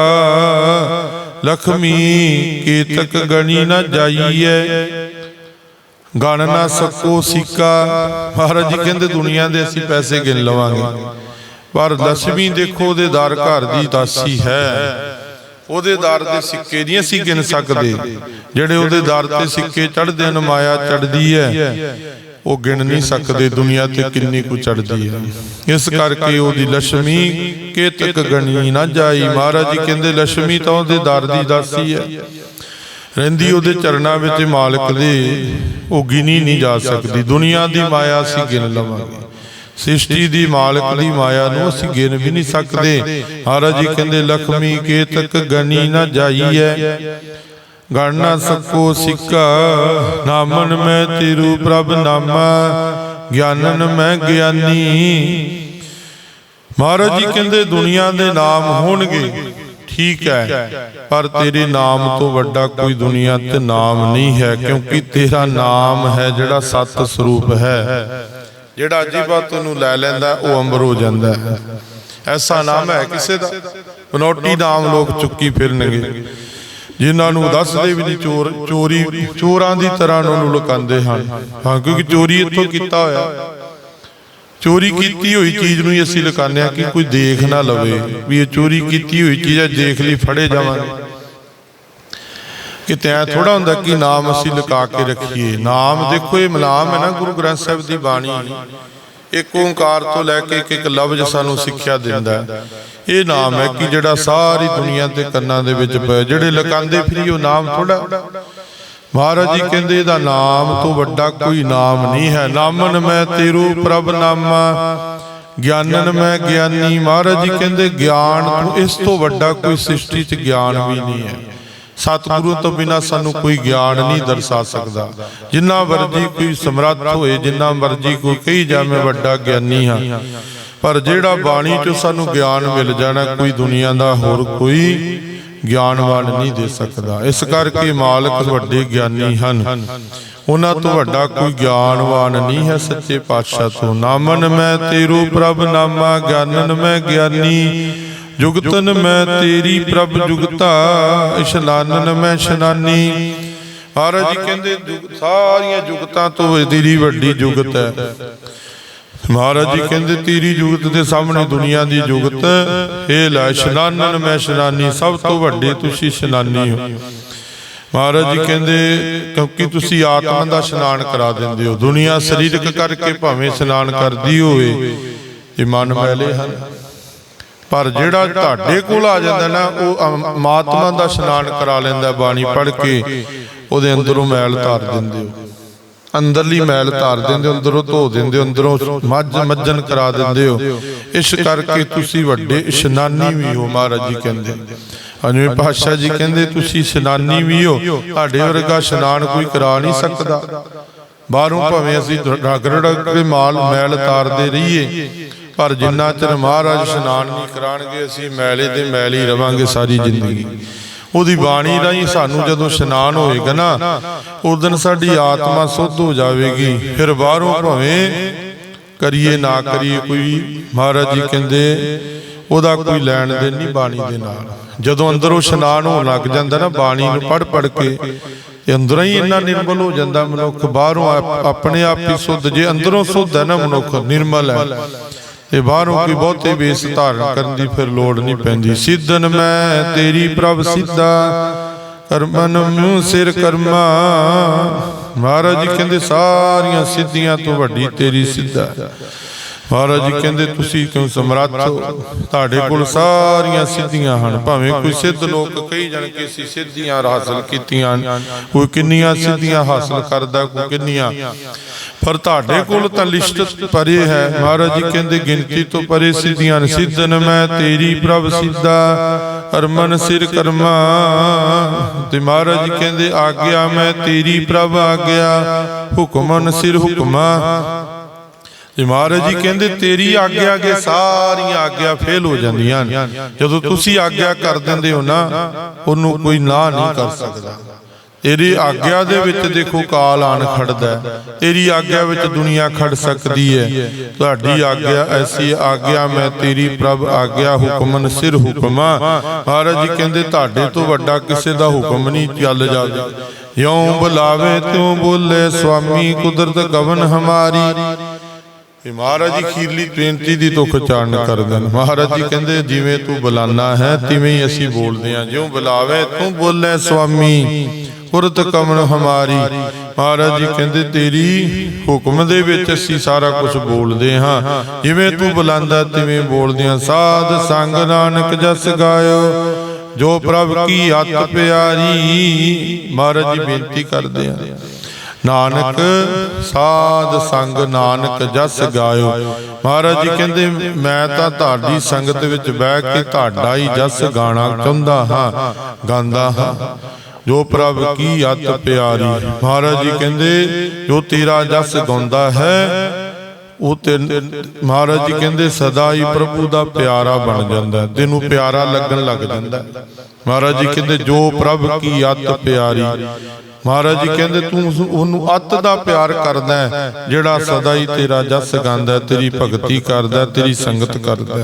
ਲਖਮੀ ਕੇਤਕ ਗਣੀ ਨਾ ਜਾਈਐ। ਗਣ ਨਾ ਸਕੋ ਸਿੱਕਾ। ਮਹਾਰਾਜ ਜੀ ਕਹਿੰਦੇ ਦੁਨੀਆ ਦੇ ਅਸੀਂ ਪੈਸੇ ਗਿਣ ਲਵਾਂਗੇ। ਪਰ ਲక్ష్ਮੀ ਦੇਖੋ ਉਹਦੇ ਦਰ ਘਰ ਦੀ ਦਾਸੀ ਹੈ। ਉਹਦੇ ਦਰ ਦੇ ਸਿੱਕੇ ਨਹੀਂ ਅਸੀਂ ਗਿਣ ਸਕਦੇ। ਜਿਹੜੇ ਉਹਦੇ ਦਰ ਤੇ ਸਿੱਕੇ ਚੜਦੇ ਨੇ ਮਾਇਆ ਚੜਦੀ ਹੈ। ਉਹ ਗਿਣ ਨਹੀਂ ਸਕਦੇ ਦੁਨੀਆ ਤੇ ਕਿੰਨੀ ਕੁ ਚੜਦੀ ਹੈ। ਇਸ ਕਰਕੇ ਉਹਦੀ ਲక్ష్ਮੀ ਕਿਤਕ ਗਣੀ ਨਾ ਜਾਈ। ਮਹਾਰਾਜ ਜੀ ਕਹਿੰਦੇ ਲక్ష్ਮੀ ਤਾਂ ਉਹਦੇ ਦਰ ਦੀ ਦਾਸੀ ਹੈ। ਰਹਿੰਦੀ ਉਹਦੇ ਚਰਨਾਂ ਵਿੱਚ ਮਾਲਕ ਦੇ। ਉਹ ਗਿਣੀ ਨਹੀਂ ਜਾ ਸਕਦੀ। ਦੁਨੀਆ ਦੀ ਮਾਇਆ ਅਸੀਂ ਗਿਣ ਲਵਾਂਗੇ। ਸ੍ਰਿਸ਼ਟੀ ਦੀ ਮਾਲਕ ਦੀ ਮਾਇਆ ਨੂੰ ਅਸੀਂ ਗਿਣ ਵੀ ਨਹੀਂ ਸਕਦੇ। ਮਹਾਰਾਜ ਜੀ ਕਹਿੰਦੇ ਲਖਮੀ ਕੇ ਤੱਕ ਗਣੀ ਨਾ ਜਾਈ ਹੈ। ਗਣ ਨਾ ਸਕੋ ਸਿੱਕਾ, ਨਾਮਨ ਮੈਂ ਤੇਰੂ ਪ੍ਰਭ ਨਾਮਾ, ਗਿਆਨਨ ਮੈਂ ਗਿਆਨੀ। ਮਹਾਰਾਜ ਜੀ ਕਹਿੰਦੇ ਦੁਨੀਆ ਦੇ ਨਾਮ ਹੋਣਗੇ, ਠੀਕ ਹੈ, ਪਰ ਤੇਰੇ ਨਾਮ ਤੋਂ ਵੱਡਾ ਕੋਈ ਦੁਨੀਆ ਤੇ ਨਾਮ ਨਹੀਂ ਹੈ, ਕਿਉਂਕਿ ਤੇਰਾ ਨਾਮ ਹੈ ਜਿਹੜਾ ਸਤ ਸਰੂਪ ਹੈ। ਜਿਹੜਾ ਅਜੀਬਾ ਤੈਨੂੰ ਲੈ ਲੈਂਦਾ, ਉਹ ਅੰਬਰ ਹੋ ਜਾਂਦਾ ਹੈ। ਐਸਾ ਨਾਮ ਹੈ ਕਿਸੇ ਦਾ। ਬਨੋਟੀ ਨਾਮ ਲੋਕ ਚੁੱਕੀ ਫਿਰਨਗੇ। ਜਿਨ੍ਹਾਂ ਨੂੰ ਦੱਸਦੇ ਵੀ ਨਹੀਂ ਚੋਰ ਚੋਰੀ ਚੋਰਾਂ ਦੀ ਤਰ੍ਹਾਂ ਉਹਨੂੰ ਲੁਕਾਉਂਦੇ ਹਨ। ਹਾਂ ਕਿਉਂਕਿ ਚੋਰੀ ਇੱਥੋਂ ਕੀਤਾ ਹੋਇਆ। ਚੋਰੀ ਕੀਤੀ ਹੋਈ ਚੀਜ਼ ਨੂੰ ਹੀ ਅਸੀਂ ਲੁਕਾਉਂਦੇ ਹਾਂ ਕਿ ਕੋਈ ਦੇਖ ਨਾ ਲਵੇ ਵੀ ਇਹ ਚੋਰੀ ਕੀਤੀ ਹੋਈ ਚੀਜ਼ ਹੈ ਦੇਖ ਲਈ ਫੜੇ ਜਾਵਾਂਗੇ। ਕਿਤੇ ਐ ਥੋੜਾ ਹੁੰਦਾ ਕਿ ਨਾਮ ਅਸੀਂ ਲੁਕਾ ਕੇ ਰੱਖੀਏ। ਨਾਮ ਦੇਖੋ ਇਹ ਨਾਮ ਹੈ ਨਾ ਗੁਰੂ ਗ੍ਰੰਥ ਸਾਹਿਬ ਦੀ ਬਾਣੀ। ਇੱਕ ਓੰਕਾਰ ਤੋਂ ਲੈ ਕੇ ਇੱਕ ਇੱਕ ਲਫ਼ਜ਼ ਸਾਨੂੰ ਸਿੱਖਿਆ ਦਿੰਦਾ ਹੈ। ਇਹ ਨਾਮ ਹੈ ਕਿ ਜਿਹੜਾ ਸਾਰੀ ਦੁਨੀਆ ਤੇ ਕੰਨਾਂ ਦੇ ਵਿੱਚ ਪਿਆ, ਜਿਹੜੇ ਲੁਕਾਉਂਦੇ ਫਿਰੀ ਉਹ ਨਾਮ ਥੋੜਾ ਮਹਾਰਾਜ ਜੀ ਕਹਿੰਦੇ ਇਹਦਾ ਨਾਮ ਤੋਂ ਵੱਡਾ ਕੋਈ ਨਾਮ ਨਹੀਂ ਹੈ। ਨਾਮਨ ਮੈਂ ਤੇਰੂ ਪ੍ਰਭ ਨਾਮਾ, ਗਿਆਨਨ ਮੈਂ ਗਿਆਨੀ। ਮਹਾਰਾਜ ਜੀ ਕਹਿੰਦੇ ਗਿਆਨ ਤੋਂ ਇਸ ਤੋਂ ਵੱਡਾ ਕੋਈ ਸ੍ਰਿਸ਼ਟੀ 'ਚ ਗਿਆਨ ਵੀ ਨਹੀਂ ਹੈ। ਸਤਿਗੁਰੂ ਤੋਂ ਬਿਨਾ ਸਾਨੂੰ ਕੋਈ ਗਿਆਨ ਨਹੀਂ ਦਰਸਾ ਸਕਦਾ। ਜਿੰਨਾ ਵਰਜੀ ਕੋਈ ਸਮਰੱਥ ਹੋਏ, ਜਿੰਨਾ ਮਰਜ਼ੀ ਕੋਈ ਕਹੀ ਜਾਵੇ ਵੱਡਾ ਗਿਆਨੀ ਹਾਂ। ਪਰ ਜਿਹੜਾ ਬਾਣੀ 'ਚੋਂ ਸਾਨੂੰ ਗਿਆਨ ਮਿਲ ਜਾਣਾ, ਕੋਈ ਦੁਨੀਆ ਦਾ ਹੋਰ ਕੋਈ ਗਿਆਨਵਾਨ ਨਹੀਂ ਦੇ ਸਕਦਾ। ਇਸ ਕਰਕੇ ਮਾਲਕ ਵੱਡੇ ਗਿਆਨੀ ਹਨ। ਉਹਨਾਂ ਤੋਂ ਵੱਡਾ ਕੋਈ ਗਿਆਨਵਾਨ ਨਹੀਂ ਹੈ ਸੱਚੇ ਪਾਤਸ਼ਾਹ ਤੋਂ। ਨਾਮਨ ਮੈਂ ਤੇਰੂ ਪ੍ਰਭ, ਨਾਮਾ ਗਿਆਨਨ ਮੈਂ ਗਿਆਨੀ। ਜੁਗਤਨ ਮੈਂ ਤੇਰੀ ਪ੍ਰਭ ਜੁਗਤਾ, ਇਸ਼ਨਾਨਨ ਮੈਂ ਇਸ਼ਨਾਨੀ। ਮਹਾਰਾਜ ਜੀ ਕਹਿੰਦੇ ਸਾਰੀਆਂ ਜੁਗਤਾਂ ਤੋਂ ਤੇਰੀ ਵੱਡੀ ਜੁਗਤ ਹੈ। ਮਹਾਰਾਜ ਜੀ ਕਹਿੰਦੇ, ਤੇਰੀ ਜੁਗਤ ਦੇ ਸਾਹਮਣੇ ਦੁਨੀਆ ਦੀ ਜੁਗਤ ਇਹ ਲੈ, ਇਸ਼ਨਾਨਨ ਮੈਂ ਇਸ਼ਨਾਨੀ, ਸਭ ਤੋਂ ਵੱਡੇ ਤੁਸੀਂ ਇਸ਼ਨਾਨੀ ਹੋ। ਮਹਾਰਾਜ ਜੀ ਕਹਿੰਦੇ, ਕਿਉਂਕਿ ਤੁਸੀਂ ਆਤਮਾ ਦਾ ਇਸ਼ਨਾਨ ਕਰਾ ਦਿੰਦੇ ਹੋ। ਦੁਨੀਆ ਸਰੀਰਕ ਕਰਕੇ ਭਾਵੇਂ ਇਸ਼ਨਾਨ ਕਰਦੀ ਹੋਵੇ, ਇਹ ਮਨ ਮੈਲੇ ਹਨ। ਪਰ ਜਿਹੜਾ ਤੁਹਾਡੇ ਕੋਲ ਆ ਜਾਂਦਾ ਨਾ ਉਹ ਆਤਮਾ ਦਾ ਇਸ਼ਨਾਨ ਕਰਾ ਲੈਂਦਾ ਬਾਣੀ ਪੜ੍ਹ ਕੇ ਉਹਦੇ ਅੰਦਰੋਂ ਮੈਲ ਧਾਰ ਦਿੰਦੇ ਹੋ। ਅੰਦਰਲੀ ਮੈਲ ਧਾਰ ਦਿੰਦੇ ਹੋ ਅੰਦਰੋਂ ਧੋ ਦਿੰਦੇ ਹੋ ਅੰਦਰੋਂ ਮੱਝ ਮੱਜਨ ਕਰਾ ਦਿੰਦੇ ਹੋ। ਇਸ ਕਰਕੇ ਤੁਸੀਂ ਵੱਡੇ ਇਸ਼ਨਾਨੀ ਵੀ ਹੋ ਮਹਾਰਾਜ ਜੀ ਕਹਿੰਦੇ। ਅਨਵੇਂ ਪਾਤਸ਼ਾਹ ਜੀ ਕਹਿੰਦੇ ਤੁਸੀਂ ਇਸ਼ਨਾਨੀ ਵੀ ਹੋ ਤੁਹਾਡੇ ਵਰਗਾ ਇਸ਼ਨਾਨ ਕੋਈ ਕਰਾ ਨਹੀਂ ਸਕਦਾ। ਬਾਹਰੋਂ ਭਾਵੇਂ ਅਸੀਂ ਰਗੜ ਕੇ ਮਾਲ ਮੈਲ ਤਾਰਦੇ ਰਹੀਏ ਪਰ ਜਿੰਨਾ ਚਿਰ ਮਹਾਰਾਜ ਇਸ਼ਨਾਨ ਨਹੀਂ ਕਰਾਣਗੇ, ਅਸੀਂ ਮੈਲੇ ਤੇ ਮੈਲ ਰਵਾਂਗੇ ਸਾਰੀ ਜ਼ਿੰਦਗੀ। ਉਹਦੀ ਬਾਣੀ ਰਾਹੀਂ ਸਾਨੂੰ ਜਦੋਂ ਇਸ਼ਨਾਨ ਹੋਏਗਾ ਨਾ, ਉਸ ਦਿਨ ਸਾਡੀ ਆਤਮਾ ਸੁੱਧ ਹੋ ਜਾਵੇਗੀ। ਫਿਰ ਬਾਹਰੋਂ ਭਾਵੇਂ ਕਰੀਏ ਨਾ ਕਰੀਏ, ਕੋਈ ਮਹਾਰਾਜ ਜੀ ਕਹਿੰਦੇ, ਉਹਦਾ ਕੋਈ ਲੈਣ ਦੇਣ ਨਹੀਂ ਬਾਣੀ ਦੇ ਨਾਲ। ਜਦੋਂ ਅੰਦਰੋਂ ਇਸ਼ਨਾਨ ਹੋਣ ਲੱਗ ਜਾਂਦਾ ਨਾ, ਬਾਣੀ ਨੂੰ ਪੜ ਪੜ ਕੇ ਇਹ ਅੰਦਰੋਂ ਹੀ ਇੰਨਾ ਨਿਰਮਲ ਹੋ ਜਾਂਦਾ ਮਨੁੱਖ। ਬਾਹਰੋਂ ਆਪਣੇ ਆਪ ਹੀ ਸੁੱਧ, ਜੇ ਅੰਦਰੋਂ ਸੁੱਧ ਹੈ ਨਾ ਮਨੁੱਖ, ਨਿਰਮਲ ਹੈ। ਇਹ ਬਾਹਰੋਂ ਕੋਈ ਬਹੁਤੇ ਵੇਸ ਧਾਰਨ ਕਰਨ ਦੀ ਫਿਰ ਲੋੜ ਨਹੀਂ ਪੈਂਦੀ। ਸਿੱਧਨ ਮੈਂ ਤੇਰੀ ਪ੍ਰਭ ਸਿੱਧਾ। ਕਰਮਨ ਨੂੰ ਸਿਰ ਕਰਮਾ। ਮਹਾਰਾਜ ਜੀ ਕਹਿੰਦੇ ਸਾਰੀਆਂ ਸਿੱਧੀਆਂ ਤੋਂ ਵੱਡੀ ਤੇਰੀ ਸਿੱਧਾ। ਮਹਾਰਾਜ ਜੀ ਕਹਿੰਦੇ ਤੁਸੀਂ ਕਿਉਂ ਸਮਰੱਥ ਤੁਹਾਡੇ ਕੋਲ ਸਾਰੀਆਂ ਸਿੱਧੀਆਂ ਹਨ, ਭਾਵੇਂ ਕੋਈ ਸਿੱਧ ਲੋਕ ਕਹੀ ਜਾਣ ਕਿ ਅਸੀਂ ਸਿੱਧੀਆਂ ਹਾਸਲ ਕੀਤੀਆਂ ਕੋਈ ਕਿੰਨੀਆਂ ਸਿੱਧੀਆਂ ਹਾਸਲ ਕਰਦਾ, ਕੋਈ ਕਿੰਨੀਆਂ। ਪਰ ਤੁਹਾਡੇ ਕੋਲ ਤਾਂ ਲਿਸਟ ਪਰੇ ਹੈ। ਮਹਾਰਾਜ ਜੀ ਕਹਿੰਦੇ, ਗਿਣਤੀ ਤੋਂ ਪਰੇ ਸਿੱਧੀਆਂ ਨੇ ਸਿੱਧਨ ਮੈਂ, ਤੇਰੀ ਪ੍ਰਭ ਸਿੱਧਾ ਕਰਮਨ ਸਿਰ ਕਰਮਾ। ਤੇ ਮਹਾਰਾਜ ਜੀ ਕਹਿੰਦੇ, ਆਗਿਆ ਮੈਂ, ਤੇਰੀ ਪ੍ਰਭ ਆਗਿਆ। ਹੁਕਮਨ ਸਿਰ ਹੁਕਮਾ। ਤੇ ਮਹਾਰਾਜ ਜੀ ਕਹਿੰਦੇ, ਤੇਰੀ ਆਗਿਆ ਅੱਗੇ ਸਾਰੀਆਂ ਆਗਿਆ ਫੇਲ ਹੋ ਜਾਂਦੀਆਂ ਹਨ। ਜਦੋਂ ਤੁਸੀਂ ਆਗਿਆ ਕਰ ਦਿੰਦੇ ਹੋ ਨਾ, ਉਹਨੂੰ ਕੋਈ ਨਾ ਨਹੀਂ ਕਰ ਸਕਦਾ। ਤੇਰੀ ਆਗਿਆ ਦੇ ਵਿੱਚ ਦੇਖੋ ਕਾਲ ਆਣ ਖੜਦਾ ਤੇਰੀ ਆਗਿਆ ਵਿੱਚ ਦੁਨੀਆ ਖੜ ਸਕਦੀ ਹੈ। ਤੁਹਾਡੀ ਆਗਿਆ ਐਸੀ ਆਗਿਆ, ਮੈਂ ਤੇਰੀ ਪ੍ਰਭ ਆਗਿਆ ਹੁਕਮਨ ਸਿਰ ਹੁਕਮਾ। ਮਹਾਰਾਜ ਜੀ ਕਹਿੰਦੇ, ਤੁਹਾਡੇ ਤੋਂ ਵੱਡਾ ਕਿਸੇ ਦਾ ਹੁਕਮ ਨਹੀਂ ਚੱਲ ਜਾਵੇ ਯੋਂ ਬੁਲਾਵੇ ਤੂੰ ਬੋਲੇ ਸੁਆਮੀ ਕੁਦਰਤ ਗਵਨ ਹਮਾਰੀ ਇਹ ਮਹਾਰਾਜ ਜੀ ਖੀਰਲੀ ਬੇਨਤੀ ਦੀ ਤੁਖ ਚਾਰਨ ਕਰਦੇ ਨੇ ਮਹਾਰਾਜ ਜੀ ਕਹਿੰਦੇ ਜਿਵੇਂ ਤੂੰ ਬੁਲਾਨਾ ਹੈ ਤਿਵੇਂ ਹੀ ਅਸੀਂ ਬੋਲਦੇ ਹਾਂ। ਜਿਉਂ ਬੁਲਾਵੇ ਤੂੰ ਬੋਲੇ ਸੁਆਮੀ। ਪੁਰਤ ਕਮਨ ਹਮਾਰੀ। ਮਹਾਰਾਜ ਜੀ ਕਹਿੰਦੇ ਤੇਰੀ ਹੁਕਮ ਦੇ ਵਿੱਚ ਅਸੀਂ ਸਾਰਾ ਕੁਝ ਬੋਲਦੇ ਹਾਂ। ਜਿਵੇਂ ਤੂੰ ਬੁਲਾਂਦਾ ਤਿਵੇਂ ਬੋਲਦੇ ਹਾਂ ਸਾਧ ਸੰਗ ਨਾਨਕ ਜਸ ਗਾਇਓ। ਜੋ ਪ੍ਰਭ ਕੀ ਅਤ ਪਿਆਰੀ ਮਹਾਰਾਜ ਜੀ ਬੇਨਤੀ ਕਰਦੇ ਆ ਨਾਨਕ ਸਾਧ ਸੰਗ ਨਾਨਕ ਜਸ ਗਾਇਓ। ਮਹਾਰਾਜ ਜੀ ਕਹਿੰਦੇ, ਮੈਂ ਤਾਂ ਤੁਹਾਡੀ ਸੰਗਤ ਵਿੱਚ ਬਹਿ ਕੇ ਤੁਹਾਡਾ ਹੀ ਜਸ ਗਾਣਾ ਚਾਹੁੰਦਾ ਹਾਂ, ਗਾਉਂਦਾ ਹਾਂ। ਜੋ ਪ੍ਰਭ ਕੀ ਅਤ ਪਿਆਰੀ। ਮਹਾਰਾਜ ਜੀ ਕਹਿੰਦੇ, ਜੋ ਤੇਰਾ ਜਸ ਗਾਉਂਦਾ ਹੈ, ਉਹ ਤੇ ਮਹਾਰਾਜ ਜੀ ਕਹਿੰਦੇ, ਸਦਾ ਹੀ ਪ੍ਰਭੂ ਦਾ ਪਿਆਰਾ ਬਣ ਜਾਂਦਾ ਤੈਨੂੰ ਪਿਆਰਾ ਲੱਗਣ ਲੱਗ ਜਾਂਦਾ ਮਹਾਰਾਜ ਜੀ ਕਹਿੰਦੇ, ਜੋ ਪ੍ਰਭ ਕੀ ਅਤ ਪਿਆਰੀ। ਮਹਾਰਾਜ ਜੀ ਕਹਿੰਦੇ, ਤੂੰ ਉਹਨੂੰ ਅਤ ਦਾ ਪਿਆਰ ਕਰਦਾ ਹੈ, ਜਿਹੜਾ ਸਦਾ ਹੀ ਤੇਰਾ ਜਸ ਗਾਉਂਦਾ ਤੇਰੀ ਭਗਤੀ ਕਰਦਾ ਤੇਰੀ ਸੰਗਤ ਕਰਦਾ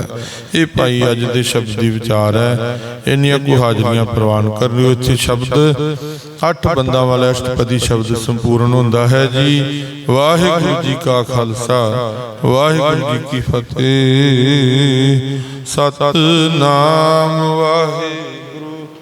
ਇਹ ਭਾਈ ਅੱਜ ਦੇ ਸ਼ਬਦ ਵਿਚਾਰ ਹੈ। ਇੰਨੀਆਂ ਕੋ ਹਾਜ਼ਰੀਆਂ ਪ੍ਰਵਾਨ ਕਰ ਲਿਓ। ਇੱਥੇ ਸ਼ਬਦ, ਅੱਠ ਬੰਦਾਂ ਵਾਲਾ ਅਸ਼ਟਪਦੀ ਸ਼ਬਦ ਸੰਪੂਰਨ ਹੁੰਦਾ ਹੈ ਜੀ। ਵਾਹਿਗੁਰੂ ਜੀ ਕਾ ਖਾਲਸਾ, ਵਾਹਿਗੁਰੂ ਜੀ ਕੀ ਫਤਿਹ। ਸਤਨਾਮ ਵਾਹਿਗੁਰੂ।